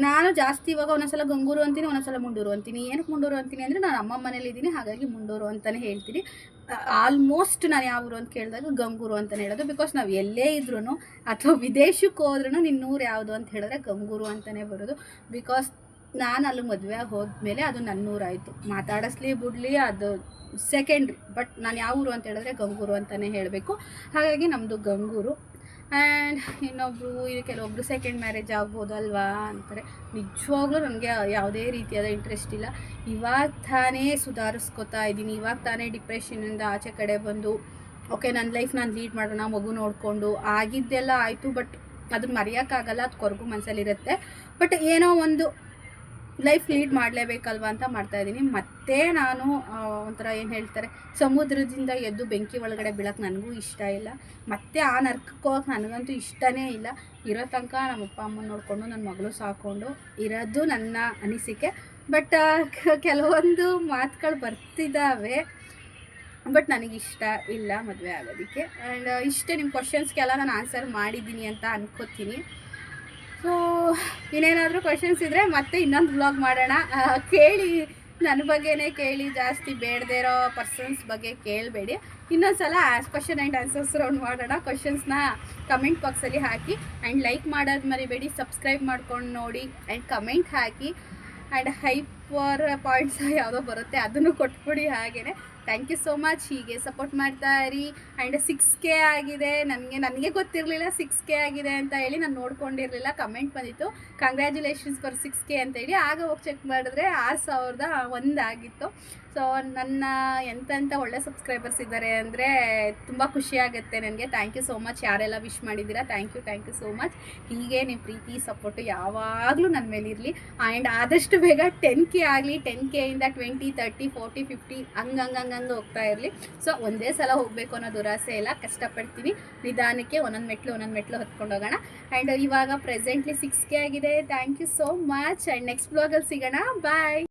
ನಾನು ಜಾಸ್ತಿ ಇವಾಗ ಒಂದೊಂದ್ಸಲ ಗಂಗೂರು ಅಂತೀನಿ, ಒಂದೊಂದ್ಸಲ ಮುಂಡೂರು ಅಂತೀನಿ. ಏನಕ್ಕೆ ಮುಂಡೂರು ಅಂತೀನಿ ಅಂದರೆ ನಾನು ಅಮ್ಮ ಮನೇಲಿ ಇದ್ದೀನಿ, ಹಾಗಾಗಿ ಮುಂಡೂರು ಅಂತಲೇ ಹೇಳ್ತೀನಿ. ಆಲ್ಮೋಸ್ಟ್ ನಾನು ಯಾವ ಊರು ಅಂತ ಕೇಳಿದಾಗ ಗಂಗೂರು ಅಂತಲೇ ಹೇಳೋದು ಬಿಕಾಸ್ ನಾವು ಎಲ್ಲೇ ಇದ್ರೂ ಅಥವಾ ವಿದೇಶಕ್ಕೆ ಹೋದ್ರೂ ನಿನ್ನೂರು ಯಾವುದು ಅಂತ ಹೇಳಿದ್ರೆ ಗಂಗೂರು ಅಂತಲೇ ಬರೋದು. ಬಿಕಾಸ್ ನಾನು ಅಲ್ಲಿ ಮದುವೆ ಹೋದ್ಮೇಲೆ ಅದು ನನ್ನ ಊರಾಯಿತು ಮಾತಾಡಿಸ್ಲಿ ಬಿಡಲಿ, ಅದು ಸೆಕೆಂಡ್ರಿ ಬಟ್ ನಾನು ಯಾವ ಊರು ಅಂತ ಹೇಳಿದ್ರೆ ಗಂಗೂರು ಅಂತಲೇ ಹೇಳಬೇಕು. ಹಾಗಾಗಿ ನಮ್ಮದು ಗಂಗೂರು. ಆ್ಯಂಡ್ ಇನ್ನೊಬ್ಬರು ಕೆಲವೊಬ್ಬರು ಸೆಕೆಂಡ್ ಮ್ಯಾರೇಜ್ ಆಗ್ಬೋದಲ್ವಾ ಅಂತಾರೆ. ನಿಜವಾಗ್ಲೂ ನನಗೆ ಯಾವುದೇ ರೀತಿಯಾದ ಇಂಟ್ರೆಸ್ಟ್ ಇಲ್ಲ. ಇವಾಗ ತಾನೇ ಸುಧಾರಿಸ್ಕೊತಾ ಇದ್ದೀನಿ. ಇವಾಗ ತಾನೇ ಡಿಪ್ರೆಷನಿಂದ ಆಚೆ ಕಡೆ ಬಂದು ಓಕೆ ನನ್ನ ಲೈಫ್ ನಾನು ಲೀಡ್ ಮಾಡೋಣ, ಮಗು ನೋಡಿಕೊಂಡು ಆಗಿದ್ದೆಲ್ಲ ಆಯಿತು. ಬಟ್ ಅದನ್ನ ಮರೆಯೋಕ್ಕಾಗಲ್ಲ ಅದು ಕೊರಗು ಮನಸ್ಸಲ್ಲಿರುತ್ತೆ ಬಟ್ ಏನೋ ಒಂದು ಲೈಫ್ ಲೀಡ್ ಮಾಡಲೇಬೇಕಲ್ವಾ ಅಂತ ಮಾಡ್ತಾ ಇದ್ದೀನಿ. ಮತ್ತೆ ನಾನು ಒಂಥರ ಏನು ಹೇಳ್ತಾರೆ, ಸಮುದ್ರದಿಂದ ಎದ್ದು ಬೆಂಕಿ ಒಳಗಡೆ ಬೀಳಕ್ಕೆ ನನಗೂ ಇಷ್ಟ ಇಲ್ಲ. ಮತ್ತೆ ಆ ನರ್ಕಕ್ಕೆ ನನಗಂತೂ ಇಷ್ಟನೇ ಇಲ್ಲ. ಇರೋ ತನಕ ನಮ್ಮ ಅಪ್ಪ ಅಮ್ಮನ ನೋಡಿಕೊಂಡು ನನ್ನ ಮಗಳು ಸಾಕೊಂಡು ಇರೋದು ನನ್ನ ಅನಿಸಿಕೆ. ಬಟ್ ಕೆಲವೊಂದು ಮಾತುಗಳು ಬರ್ತಿದ್ದಾವೆ ಬಟ್ ನನಗಿಷ್ಟ ಇಲ್ಲ ಮದುವೆ ಆಗೋದಕ್ಕೆ. ಆ್ಯಂಡ್ ಇಷ್ಟೇ ನಿಮ್ಮ ಕ್ವಶನ್ಸ್ಗೆಲ್ಲ ನಾನು ಆನ್ಸರ್ ಮಾಡಿದ್ದೀನಿ ಅಂತ ಅನ್ಕೋತೀನಿ. ಸೊ ಇನ್ನೇನಾದರೂ ಕ್ವಶನ್ಸ್ ಇದ್ದರೆ ಮತ್ತೆ ಇನ್ನೊಂದು ಬ್ಲಾಗ್ ಮಾಡೋಣ. ಕೇಳಿ ನನ್ನ ಬಗ್ಗೆನೇ ಕೇಳಿ, ಜಾಸ್ತಿ ಬೇಡದೇ ಇರೋ ಪರ್ಸನ್ಸ್ ಬಗ್ಗೆ ಕೇಳಬೇಡಿ. ಇನ್ನೊಂದು ಸಲ ಕ್ವಶನ್ ಆ್ಯಂಡ್ ಆನ್ಸರ್ಸ್ ರೌಂಡ್ ಮಾಡೋಣ. ಕ್ವಶನ್ಸ್ನ ಕಮೆಂಟ್ ಬಾಕ್ಸಲ್ಲಿ ಹಾಕಿ ಆ್ಯಂಡ್ ಲೈಕ್ ಮಾಡೋದು ಮರಿಬೇಡಿ ಸಬ್ಸ್ಕ್ರೈಬ್ ಮಾಡ್ಕೊಂಡು ನೋಡಿ ಆ್ಯಂಡ್ ಕಮೆಂಟ್ ಹಾಕಿ ಆ್ಯಂಡ್ ಹೈಪರ್ ಪಾಯಿಂಟ್ಸ್ ಯಾವುದೋ ಬರುತ್ತೆ, ಅದನ್ನು ಕೊಟ್ಬಿಡಿ ಹಾಗೆಯೇ ಥ್ಯಾಂಕ್ ಯು ಸೋ ಮಚ್ ಹೀಗೆ ಸಪೋರ್ಟ್ ಮಾಡ್ತಾ ಇರಿ. ಆ್ಯಂಡ್ ಸಿಕ್ಸ್ ಕೆ ಆಗಿದೆ. ನನಗೆ ನನಗೆ ಗೊತ್ತಿರಲಿಲ್ಲ ಸಿಕ್ಸ್ ಕೆ ಆಗಿದೆ ಅಂತ ಹೇಳಿ ನಾನು ನೋಡ್ಕೊಂಡಿರಲಿಲ್ಲ. ಕಮೆಂಟ್ ಬಂದಿತ್ತು. ಕಂಗ್ರ್ಯಾಚುಲೇಷನ್ಸ್ ಫಾರ್ ಸಿಕ್ಸ್ ಕೆ ಅಂತ ಹೇಳಿ. ಆಗ ಹೋಗಿ ಚೆಕ್ ಮಾಡಿದ್ರೆ ಆರು ಸಾವಿರದ ಒಂದು ಆಗಿತ್ತು. ಸೊ ನನ್ನ ಎಂತೆಂಥ ಒಳ್ಳೆ ಸಬ್ಸ್ಕ್ರೈಬರ್ಸ್ ಇದ್ದಾರೆ ಅಂದರೆ ತುಂಬ ಖುಷಿ ಆಗುತ್ತೆ ನನಗೆ. ಥ್ಯಾಂಕ್ ಯು ಸೋ ಮಚ್ ಯಾರೆಲ್ಲ ವಿಶ್ ಮಾಡಿದ್ದೀರಾ thank you thank you so much ಹೀಗೆ ನಿಮ್ಮ ಪ್ರೀತಿ ಸಪೋರ್ಟು ಯಾವಾಗಲೂ ನನ್ನ ಮೇಲೆ ಇರಲಿ. ಆ್ಯಂಡ್ ಆದಷ್ಟು ಬೇಗ ಟೆನ್ ಕೆ ಆಗಲಿ ಟೆನ್ ಕೆಯಿಂದ ಟ್ವೆಂಟಿ ತರ್ಟಿ ಫೋರ್ಟಿ ಫಿಫ್ಟಿ ಹಂಗೆ ಹಂಗೆ ಹಂಗಂಗೆ ಹೋಗ್ತಾ ಇರಲಿ. ಸೊ ಒಂದೇ ಸಲ ಹೋಗಬೇಕು ಅನ್ನೋ ದುರಾಸೆ ಇಲ್ಲ. ಕಷ್ಟಪಡ್ತೀನಿ. ನಿಧಾನಕ್ಕೆ ಒಂದೊಂದು ಮೆಟ್ಲು ಒಂದೊಂದು ಮೆಟ್ಲು ಹೊತ್ಕೊಂಡು ಹೋಗೋಣ. ಆ್ಯಂಡ್ ಇವಾಗ ಪ್ರೆಸೆಂಟ್ಲಿ ಸಿಕ್ಸ್ ಕೆ ಆಗಿದೆ. Thank you so much and next ಬ್ಲಾಗಲ್ಲಿ ಸಿಗೋಣ. ಬಾಯ್